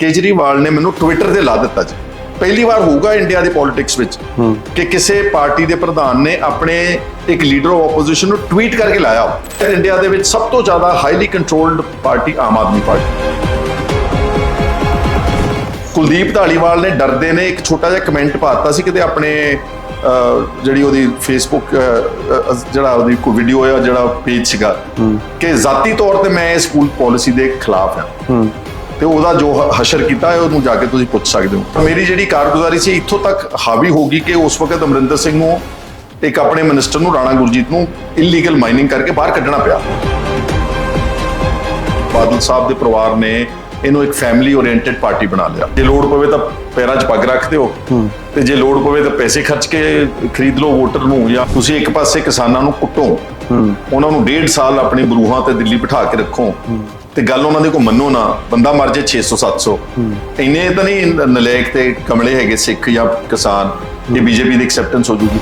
ਕੇਜਰੀਵਾਲ ਨੇ ਮੈਨੂੰ ਟਵਿੱਟਰ ਤੇ ਲਾ ਦਿੱਤਾ ਜੀ। ਪਹਿਲੀ ਵਾਰ ਹੋਊਗਾ ਇੰਡੀਆ ਦੀ ਪੋਲਿਟਿਕਸ ਵਿੱਚ ਕਿ ਕਿਸੇ ਪਾਰਟੀ ਦੇ ਪ੍ਰਧਾਨ ਨੇ ਆਪਣੇ ਇੱਕ ਲੀਡਰ ਆਫ ਆਪੋਜੀਸ਼ਨ ਨੂੰ ਟਵੀਟ ਕਰਕੇ ਲਾਇਆ ਇੰਡੀਆ ਦੇ ਵਿੱਚ ਸਭ ਤੋਂ ਜ਼ਿਆਦਾ highly controlled party Aam Aadmi party. Kuldeep Dhaliwal ਨੇ ਡਰਦੇ ਨੇ ਇੱਕ ਛੋਟਾ ਜਿਹਾ ਕਮੈਂਟ ਪਾਤਾ ਸੀ ਕਿਤੇ ਆਪਣੇ ਜਿਹੜੀ ਉਹਦੀ ਫੇਸਬੁੱਕ ਜਿਹੜਾ ਉਹਦੀ ਕੋਈ ਵੀਡੀਓ ਹੈ ਜਿਹੜਾ ਪੇਜ ਸੀਗਾ ਕਿ ਜ਼ਾਤੀ ਤੌਰ ਤੇ ਮੈਂ ਇਸ ਸਕੂਲ ਪਾਲਿਸੀ ਦੇ ਖਿਲਾਫ ਹਾਂ। ਤੇ ਉਹਦਾ ਜੋ ਹਸ਼ਰ ਕੀਤਾ ਹੈ ਉਹਨੂੰ ਜਾ ਕੇ ਤੁਸੀਂ ਪੁੱਛ ਸਕਦੇ ਹੋ। ਮੇਰੀ ਜਿਹੜੀ ਕਾਰਗੁਜ਼ਾਰੀ ਸੀ ਇੱਥੋਂ ਤੱਕ ਹਾਵੀ ਹੋ ਗਈ ਕਿ ਉਸ ਵਕਤ ਅਮਰਿੰਦਰ ਸਿੰਘ ਨੂੰ ਇੱਕ ਆਪਣੇ ਮਿਨਿਸਟਰ ਨੂੰ ਰਾਣਾ ਗੁਰਜੀਤ ਨੂੰ ਇਲੀਗਲ ਮਾਈਨਿੰਗ ਕਰਕੇ ਬਾਹਰ ਕੱਢਣਾ ਪਿਆ। ਬਾਦਲ ਸਾਹਿਬ ਦੇ ਪਰਿਵਾਰ ਨੇ ਇਹਨੂੰ ਇੱਕ ਫੈਮਿਲੀ ਓਰੀਐਂਟਡ ਪਾਰਟੀ ਬਣਾ ਲਿਆ। ਜੇ ਲੋੜ ਪਵੇ ਤਾਂ ਪੈਰਾਂ 'ਚ ਪੱਗ ਰੱਖ ਦਿਓ। ਤੇ ਜੇ ਲੋੜ ਪਵੇ ਤਾਂ ਪੈਸੇ ਖਰਚ ਕੇ ਖਰੀਦ ਲਓ ਵੋਟਰ ਨੂੰ ਜਾਂ ਤੁਸੀਂ ਇੱਕ ਪਾਸੇ ਕਿਸਾਨਾਂ ਨੂੰ ਕੁੱਟੋ। ਉਹਨਾਂ ਨੂੰ ਡੇਢ ਸਾਲ ਆਪਣੀ ਬਰੂਹਾਂ ਤੇ ਦਿੱਲੀ ਬਿਠਾ ਕੇ ਰੱਖੋ। ਤੇ ਗੱਲ ਉਹਨਾਂ ਦੀ ਕੋ ਮੰਨੋ ਨਾ ਬੰਦਾ ਮਰ ਜੇ 600 700 ਇੰਨੇ ਤਾਂ ਨਹੀਂ ਨਲਾਇਕ ਤੇ ਕਮਲੇ ਹੈਗੇ ਸਿੱਖ ਜਾਂ ਕਿਸਾਨ ਇਹ ਬੀਜੇਪੀ ਦੀ ਐਕਸੈਪਟੈਂਸ ਹੋ ਜੂਗੀ।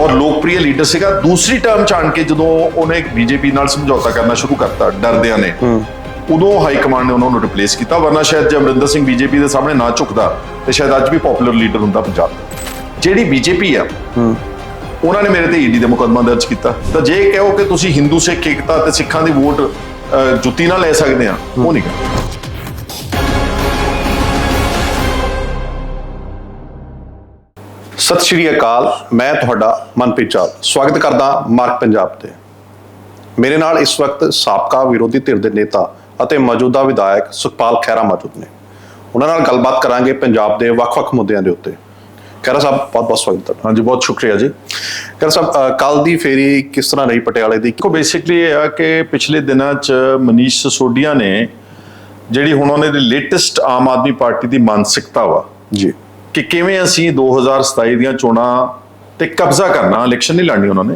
ਔਰ ਲੋਕਪ੍ਰਿਯ ਲੀਡਰ ਸੀਗਾ ਦੂਸਰੀ ਟਰਮ ਚ ਆਣ ਕੇ ਜਦੋਂ ਉਹਨੇ ਬੀਜੇਪੀ ਨਾਲ ਸਮਝੌਤਾ ਕਰਨਾ ਸ਼ੁਰੂ ਕਰਤਾ ਡਰਦਿਆਂ ਨੇ। ਉਦੋਂ ਹਾਈ ਕਮਾਂਡ ਨੇ ਉਹਨਾਂ ਨੂੰ ਰਿਪਲੇਸ ਕੀਤਾ ਵਰਨਾ ਸ਼ਾਇਦ ਜੇ ਅਮਰਿੰਦਰ ਸਿੰਘ ਬੀਜੇਪੀ ਦੇ ਸਾਹਮਣੇ ਨਾ ਝੁਕਦਾ ਤੇ ਸ਼ਾਇਦ ਅੱਜ ਵੀ ਪਪੂਲਰ ਲੀਡਰ ਹੁੰਦਾ ਪੰਜਾਬ। ਜਿਹੜੀ ਬੀਜੇਪੀ ਆ ਉਹਨਾਂ ਨੇ ਮੇਰੇ ਤੇ ਈਡੀ ਦੇ ਮੁਕੱਦਮਾ ਦਰਜ ਕੀਤਾ। ਤਾਂ ਜੇ ਕਹੋ ਕਿ ਤੁਸੀਂ ਹਿੰਦੂ ਸਿੱਖ ਏਕਤਾ ਤੇ ਸਿੱਖਾਂ ਦੀ ਵੋਟ ਜੁੱਤੀ ਨਾਲ ਲੈ ਸਕਦੇ ਆ, ਉਹ ਨਹੀਂ ਕਰ ਸਤਿ ਸ਼੍ਰੀ ਅਕਾਲ, ਮੈਂ ਤੁਹਾਡਾ ਮਨਪ੍ਰੀਤ ਚਾਲ ਸਵਾਗਤ ਕਰਦਾ ਮਾਰਕ ਪੰਜਾਬ ਤੇ। ਮੇਰੇ ਨਾਲ ਇਸ ਵਕਤ ਸਾਬਕਾ ਵਿਰੋਧੀ ਧਿਰ ਦੇ ਨੇਤਾ ਅਤੇ ਮੌਜੂਦਾ ਵਿਧਾਇਕ ਸੁਖਪਾਲ ਖਹਿਰਾ ਮੌਜੂਦ ਨੇ। ਉਹਨਾਂ ਨਾਲ ਗੱਲਬਾਤ ਕਰਾਂਗੇ ਪੰਜਾਬ ਦੇ ਵੱਖ-ਵੱਖ ਮੁੱਦਿਆਂ ਦੇ ਉੱਤੇ। ਖਹਿਰਾ ਸਾਹਿਬ ਬਹੁਤ-ਬਹੁਤ ਸਵਾਗਤ ਤੁਹਾਡਾ। ਹਾਂਜੀ ਬਹੁਤ ਸ਼ੁਕਰੀਆ ਜੀ। ਖਹਿਰਾ ਸਾਹਿਬ ਕੱਲ ਦੀ ਫੇਰੀ ਕਿਸ ਤਰ੍ਹਾਂ ਰਹੀ ਪਟਿਆਲੇ ਦੀ? ਦੇਖੋ ਬੇਸਿਕਲੀ ਇਹ ਆ ਕਿ ਪਿਛਲੇ ਦਿਨਾਂ 'ਚ ਮਨੀਸ਼ ਸਿਸੋਡੀਆ ਨੇ ਜਿਹੜੀ ਹੁਣ ਉਹਨਾਂ ਦੀ ਲੇਟੈਸਟ ਆਮ ਆਦਮੀ ਪਾਰਟੀ ਦੀ ਮਾਨਸਿਕਤਾ ਵਾ ਜੀ। ਕਿ ਕਿਵੇਂ ਅਸੀਂ 2027 ਦੀਆਂ ਚੋਣਾਂ ਤੇ ਕਬਜ਼ਾ ਕਰਨਾ ਇਲੈਕਸ਼ਨ ਨਹੀਂ ਲੜਨੀ ਉਹਨਾਂ ਨੇ।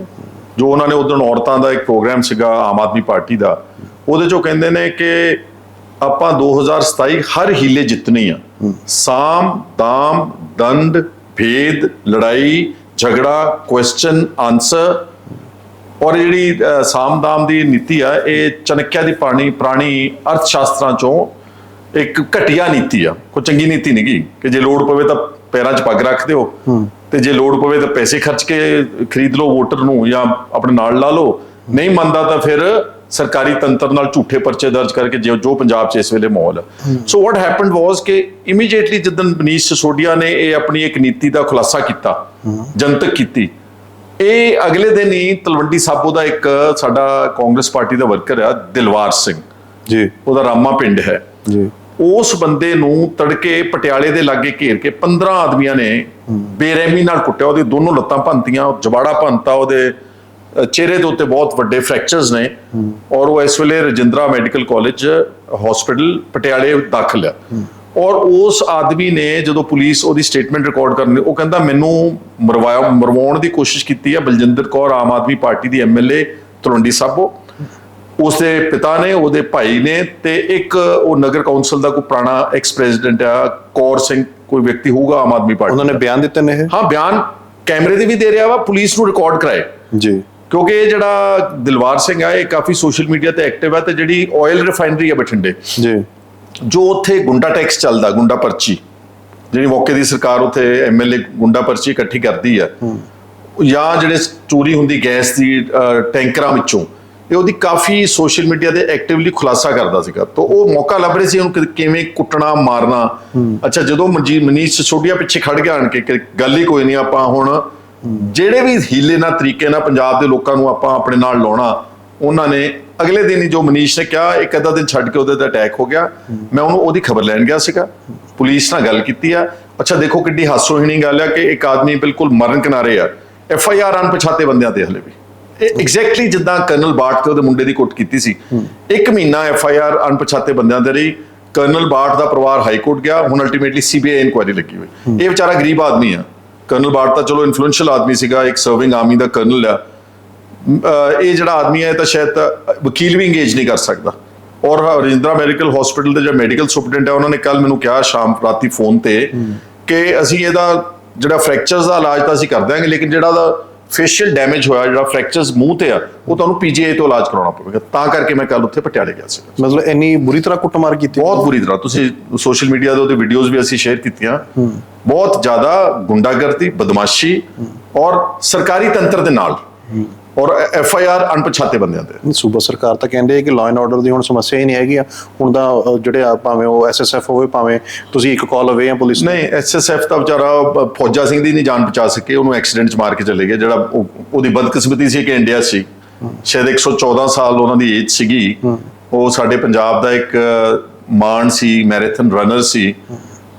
ਜੋ ਉਹਨਾਂ ਨੇ ਉਦੋਂ ਔਰਤਾਂ ਦਾ ਇੱਕ ਪ੍ਰੋਗਰਾਮ ਸੀਗਾ ਆਮ ਆਦਮੀ ਪਾਰਟੀ ਦਾ ਉਹਦੇ ਚੋਂ ਕਹਿੰਦੇ ਨੇ ਕਿ ਆਪਾਂ 2027 ਹਰ ਹੀਲੇ ਜਿੱਤਣੀ ਆ। ਸਾਮ ਦਾਮ ਦੰਡ ਭੇਦ ਲੜਾਈ ਝਗੜਾ ਕੁਐਸਚਨ ਆਨਸਰ ਔਰ ਜਿਹੜੀ ਸਾਮਦਾਮ ਦੀ ਨੀਤੀ ਆ ਇਹ ਚਨਕਿਆ ਦੀ ਪਾਣੀ ਪ੍ਰਾਣੀ ਅਰਥ ਸ਼ਾਸਤਰਾਂ ਚੋਂ ਇੱਕ ਘਟੀਆ ਨੀਤੀ ਆ ਕੋਈ ਚੰਗੀ ਨੀਤੀ ਨਹੀਂ ਗੀ ਕਿ ਜੇ ਲੋੜ ਪਵੇ ਤਾਂ ਪੈਰਾਂ 'ਚ ਪੱਗ ਰੱਖ ਦਿਓ ਤੇ ਜੇ ਲੋੜ ਪਵੇ ਤਾਂ ਪੈਸੇ ਖਰਚ ਕੇ ਖਰੀਦ ਲਓ ਵੋਟਰ ਨੂੰ ਜਾਂ ਆਪਣੇ ਨਾਲ ਲਾ ਲਓ ਨਹੀਂ ਮੰਨਦਾ ਤਾਂ ਫਿਰ ਸਰਕਾਰੀ ਤੰਤਰ ਨਾਲ ਝੂਠੇ ਪਰਚੇ ਦਰਜ ਕਰਕੇ ਜੋ ਜੋ ਪੰਜਾਬ 'ਚ ਇਸ ਵੇਲੇ ਮਾਹੌਲ ਸੋ ਵਾਟ ਹੈਪਨਡ ਵਾਸ ਕਿ ਇਮੀਡੀਏਟਲੀ ਜਦੋਂ ਮਨੀਸ਼ ਸਿਸੋਡੀਆ ਨੇ ਇਹ ਆਪਣੀ ਇੱਕ ਨੀਤੀ ਦਾ ਖੁਲਾਸਾ ਕੀਤਾ ਜਨਤਕ ਕੀਤੀ ਇਹ ਅਗਲੇ ਦਿਨ ਹੀ ਤਲਵੰਡੀ ਸਾਬੋ ਦਾ ਇੱਕ ਸਾਡਾ ਕਾਂਗਰਸ ਪਾਰਟੀ ਦਾ ਵਰਕਰ ਆ ਦਿਲਵਾਰ ਸਿੰਘ। ਜੀ। ਉਹਦਾ ਰਾਮਾ ਪਿੰਡ ਹੈ। ਜੀ। ਉਸ ਬੰਦੇ ਨੂੰ ਤੜਕੇ ਪਟਿਆਲੇ ਦੇ ਲਾਗੇ ਘੇਰ ਕੇ 15 ਆਦਮੀਆਂ ਨੇ ਬੇਰਹਿਮੀ ਨਾਲ ਕੁੱਟਿਆ ਉਹਦੀ ਦੋਨੋਂ ਲੱਤਾਂ ਭੰਨਤੀਆਂ ਜਵਾੜਾ ਭੰਨਤਾ ਉਹਦੇ ਚਿਹਰੇ ਦੇ ਉੱਤੇ ਬਹੁਤ ਵੱਡੇ ਫ੍ਰੈਕਚਰਸ ਨੇ ਔਰ ਉਹ ਇਸ ਵੇਲੇ ਰਜਿੰਦਰਾ ਮੈਡੀਕਲ ਕਾਲਜ ਹਸਪੀਟਲ ਪਟਿਆਲੇ ਦਾਖਲ ਆ। ਔਰ ਉਸ ਆਦਮੀ ਨੇ ਜਦੋਂ ਪੁਲਿਸ ਉਹਦੀ ਸਟੇਟਮੈਂਟ ਰਿਕਾਰਡ ਕਰਨੀ ਉਹ ਕਹਿੰਦਾ ਮੈਨੂੰ ਮਰਵਾਇਆ ਮਰਵਾਉਣ ਦੀ ਕੋਸ਼ਿਸ਼ ਕੀਤੀ ਹੈ ਬਲਜਿੰਦਰ ਕੌਰ ਆਮ ਆਦਮੀ ਪਾਰਟੀ ਦੀ ਐਮਐਲਏ ਤਲਵੰਡੀ ਸਾਬੋ। ਉਸਦੇ ਪਿਤਾ ਨੇ ਉਹਦੇ ਭਾਈ ਨੇ ਤੇ ਇੱਕ ਉਹ ਨਗਰ ਕੌਂਸਲ ਦਾ ਕੋਈ ਪੁਰਾਣਾ ਐਕਸ ਪ੍ਰੈਜ਼ੀਡੈਂਟ ਆ ਕੌਰ ਸਿੰਘ ਕੋਈ ਵਿਅਕਤੀ ਹੋਊਗਾ ਆਮ ਆਦਮੀ ਪਾਰਟੀ ਉਹਨਾਂ ਨੇ ਬਿਆਨ ਦਿੱਤੇ ਨੇ ਹਾਂ ਬਿਆਨ ਕੈਮਰੇ ਦੇ ਵੀ ਦੇ ਰਿਹਾ ਵਾ ਪੁਲਿਸ ਨੂੰ ਰਿਕਾਰਡ ਕਰਾਏ। ਜੀ। ਕਿਉਂਕਿ ਇਹ ਜਿਹੜਾ ਦਿਲਵਾਰ ਸਿੰਘ ਆ ਇਹ ਕਾਫੀ ਸੋਸ਼ਲ ਮੀਡੀਆ ਤੇ ਐਕਟਿਵ ਆ ਤੇ ਜਿਹੜੀ ਆਇਲ ਰਿਫਾਈਨਰੀ ਆ ਬਠਿੰਡੇ। ਜੀ। ਜੋ ਉੱਥੇ ਗੁੰਡਾ ਟੈਕਸ ਚੱਲਦਾ ਗੁੰਡਾ ਪਰਚੀ। ਜਿਹੜੀ ਮੌਕੇ ਦੀ ਸਰਕਾਰ ਉੱਥੇ ਐਮਐਲਏ ਗੁੰਡਾ ਪਰਚੀ ਇਕੱਠੀ ਕਰਦੀ ਆ। ਜਾਂ ਜਿਹੜੇ ਚੋਰੀ ਹੁੰਦੀ ਗੈਸ ਦੀ ਟੈਂਕਰਾਂ ਵਿੱਚੋਂ ਇਹ ਉਹਦੀ ਕਾਫੀ ਸੋਸ਼ਲ ਮੀਡੀਆ ਤੇ ਐਕਟਿਵਲੀ ਖੁਲਾਸਾ ਕਰਦਾ ਸੀਗਾ। ਤਾਂ ਉਹ ਮੌਕਾ ਲੱਭ ਰਹੇ ਸੀ ਉਹਨੂੰ ਕਿਵੇਂ ਕੁੱਟਣਾ ਮਾਰਨਾ। ਅੱਛਾ ਜਦੋਂ ਮਨੀਸ਼ ਸਿਸੋਦੀਆ ਪਿੱਛੇ ਖੜ ਗਿਆ ਆਣ ਕਿ ਗੱਲ ਹੀ ਕੋਈ ਨਹੀਂ ਆਪਾਂ ਹੁਣ ਜਿਹੜੇ ਵੀ ਹੀਲੇ ਨਾਲ ਤਰੀਕੇ ਨਾਲ ਪੰਜਾਬ ਦੇ ਲੋਕਾਂ ਨੂੰ ਆਪਾਂ ਆਪਣੇ ਨਾਲ ਲਾਉਣਾ, ਉਹਨਾਂ ਨੇ ਅਗਲੇ ਦਿਨ ਹੀ ਜੋ ਮਨੀਸ਼ ਨੇ ਕਿਹਾ, ਇੱਕ ਅੱਧਾ ਦਿਨ ਛੱਡ ਕੇ ਉਹਦੇ ਤੇ ਅਟੈਕ ਹੋ ਗਿਆ। ਮੈਂ ਉਹਨੂੰ ਉਹਦੀ ਖਬਰ ਲੈਣ ਗਿਆ ਸੀਗਾ। ਪੁਲਿਸ ਨਾਲ ਗੱਲ ਕੀਤੀ ਆ। ਅੱਛਾ, ਦੇਖੋ ਕਿੱਡੀ ਹਾਸੋਹੀਣੀ ਗੱਲ ਆ ਕਿ ਇੱਕ ਆਦਮੀ ਬਿਲਕੁਲ ਮਰਨ ਕਿਨਾਰੇ ਆ। ਐਫ ਆਈ ਆਰ ਅਣਪਛਾਤੇ ਬੰਦਿਆਂ ਤੇ ਹਲੇ ਵੀ। ਇਹ ਐਗਜ਼ੈਕਟਲੀ ਜਿੱਦਾਂ ਕਰਨਲ ਬਾਟ ਤੇ ਉਹਦੇ ਮੁੰਡੇ ਦੀ ਕੁੱਟ ਕੀਤੀ ਸੀ। ਇੱਕ ਮਹੀਨਾ ਐਫ ਆਈ ਆਰ ਅਣਪਛਾਤੇ ਬੰਦਿਆਂ ਤੇ ਰਹੀ। ਕਰਨਲ ਬਾਟ ਦਾ ਪਰਿਵਾਰ ਹਾਈ ਕੋਰਟ ਗਿਆ। ਹੁਣ ਅਲਟੀਮੇਟਲੀ ਸੀਬੀਆਈ ਇਨਕੁਆਇਰੀ ਲੱਗੀ ਹੋਈ। ਇਹ ਵਿਚਾਰਾ ਗਰੀਬ ਆਦਮੀ ਆ। ਕਰਨਲ ਬਾਟ ਤਾਂ ਚਲੋ ਇਨਫਲੂਐਂਸ਼ੀਅਲ ਆਦਮੀ ਸੀਗਾ ਇੱਕ ਸਰਵਿੰਗ ਆਰਮੀ ਦਾ ਕਰਨਲ ਆ। ਇਹ ਜਿਹੜਾ ਆਦਮੀ ਹੈ ਤਾਂ ਸ਼ਾਇਦ ਵਕੀਲ ਵੀ ਇੰਗੇਜ ਨਹੀਂ ਕਰ ਸਕਦਾ। ਔਰ ਰਜਿੰਦਰਾ ਮੈਡੀਕਲ ਹਸਪੀਟਲ ਦੇ ਜਿਹੜਾ ਮੈਡੀਕਲ ਸੁਪਰਡੈਂਟ ਹੈ ਉਹਨਾਂ ਨੇ ਕੱਲ ਮੈਨੂੰ ਕਿਹਾ ਸ਼ਾਮ ਰਾਤੀ ਫੋਨ ਤੇ ਕਿ ਅਸੀਂ ਇਹਦਾ ਜਿਹੜਾ ਫ੍ਰੈਕਚਰਸ ਦਾ ਇਲਾਜ ਤਾਂ ਅਸੀਂ ਕਰ ਦਿਆਂਗੇ ਲੇਕਿਨ ਜਿਹੜਾ ਦਾ ਫੇਸ਼ੀਅਲ ਡੈਮੇਜ ਹੋਇਆ ਜਿਹੜਾ ਫ੍ਰੈਕਚਰਸ ਮੂੰਹ ਤੇ ਆ ਉਹ ਤੁਹਾਨੂੰ ਪੀਜੀਆਈ ਤੋਂ ਇਲਾਜ ਕਰਾਉਣਾ ਪਵੇਗਾ। ਤਾਂ ਕਰਕੇ ਮੈਂ ਕੱਲ ਉੱਥੇ ਪਟਿਆਲੇ ਗਿਆ ਸੀ। ਮਤਲਬ ਇੰਨੀ ਬੁਰੀ ਤਰ੍ਹਾਂ ਕੁੱਟਮਾਰ ਕੀਤੀ ਬਹੁਤ ਬੁਰੀ ਤਰ੍ਹਾਂ। ਤੁਸੀਂ ਸੋਸ਼ਲ ਮੀਡੀਆ ਦੇ ਉਹਦੇ ਵੀਡੀਓਜ਼ ਵੀ ਅਸੀਂ ਸ਼ੇਅਰ ਕੀਤੀਆਂ। ਬਹੁਤ ਜ਼ਿਆਦਾ ਗੁੰਡਾਗਰਦੀ ਬਦਮਾਸ਼ੀ ਔਰ ਸਰਕਾਰੀ ਤੰਤਰ ਦੇ ਨਾਲ। ਔਰ ਐਫ ਆਈ ਆਰ ਅਣਪਛਾਤੇ ਬੰਦਿਆਂ ਤੇ। ਸੂਬਾ ਸਰਕਾਰ ਤਾਂ ਕਹਿੰਦੇ ਹੈ ਕਿ ਲਾਅ ਐਂਡ ਆਰਡਰ ਦੀ ਹੁਣ ਸਮੱਸਿਆ ਹੀ ਨਹੀਂ ਹੈਗੀ ਆ। ਹੁਣ ਤਾਂ ਅ, ਜਿਹੜੇ ਆ ਭਾਵੇਂ ਉਹ ਐਸਐਸਐਫ ਹੋਵੇ ਭਾਵੇਂ ਤੁਸੀਂ ਇੱਕ ਕਾਲ ਅਵੇ ਆ ਪੁਲਿਸ ਨਹੀਂ ਐਸਐਸਐਫ ਦਾ ਵਿਚਾਰਾ ਬ- ਫੌਜਾ ਸਿੰਘ ਦੀ ਨਹੀਂ ਜਾਨ ਬਚਾ ਸਕੇ। ਉਹਨੂੰ ਐਕਸੀਡੈਂਟ 'ਚ ਮਾਰ ਕੇ ਚਲੇ ਗਏ ਜਿਹੜਾ ਉਹ- ਉਹਦੀ ਬਦਕਿਸਮਤੀ ਸੀ ਕਿ ਇੰਡੀਆ ਸੀ। ਸ਼ਾਇਦ 114 ਸਾਲ ਉਹਨਾਂ ਦੀ ਏਜ ਸੀਗੀ। ਉਹ ਸਾਡੇ ਪੰਜਾਬ ਦਾ ਇੱਕ ਮਾਨ ਸੀ ਮੈਰਾਥਨ ਰਨਰ ਸੀ।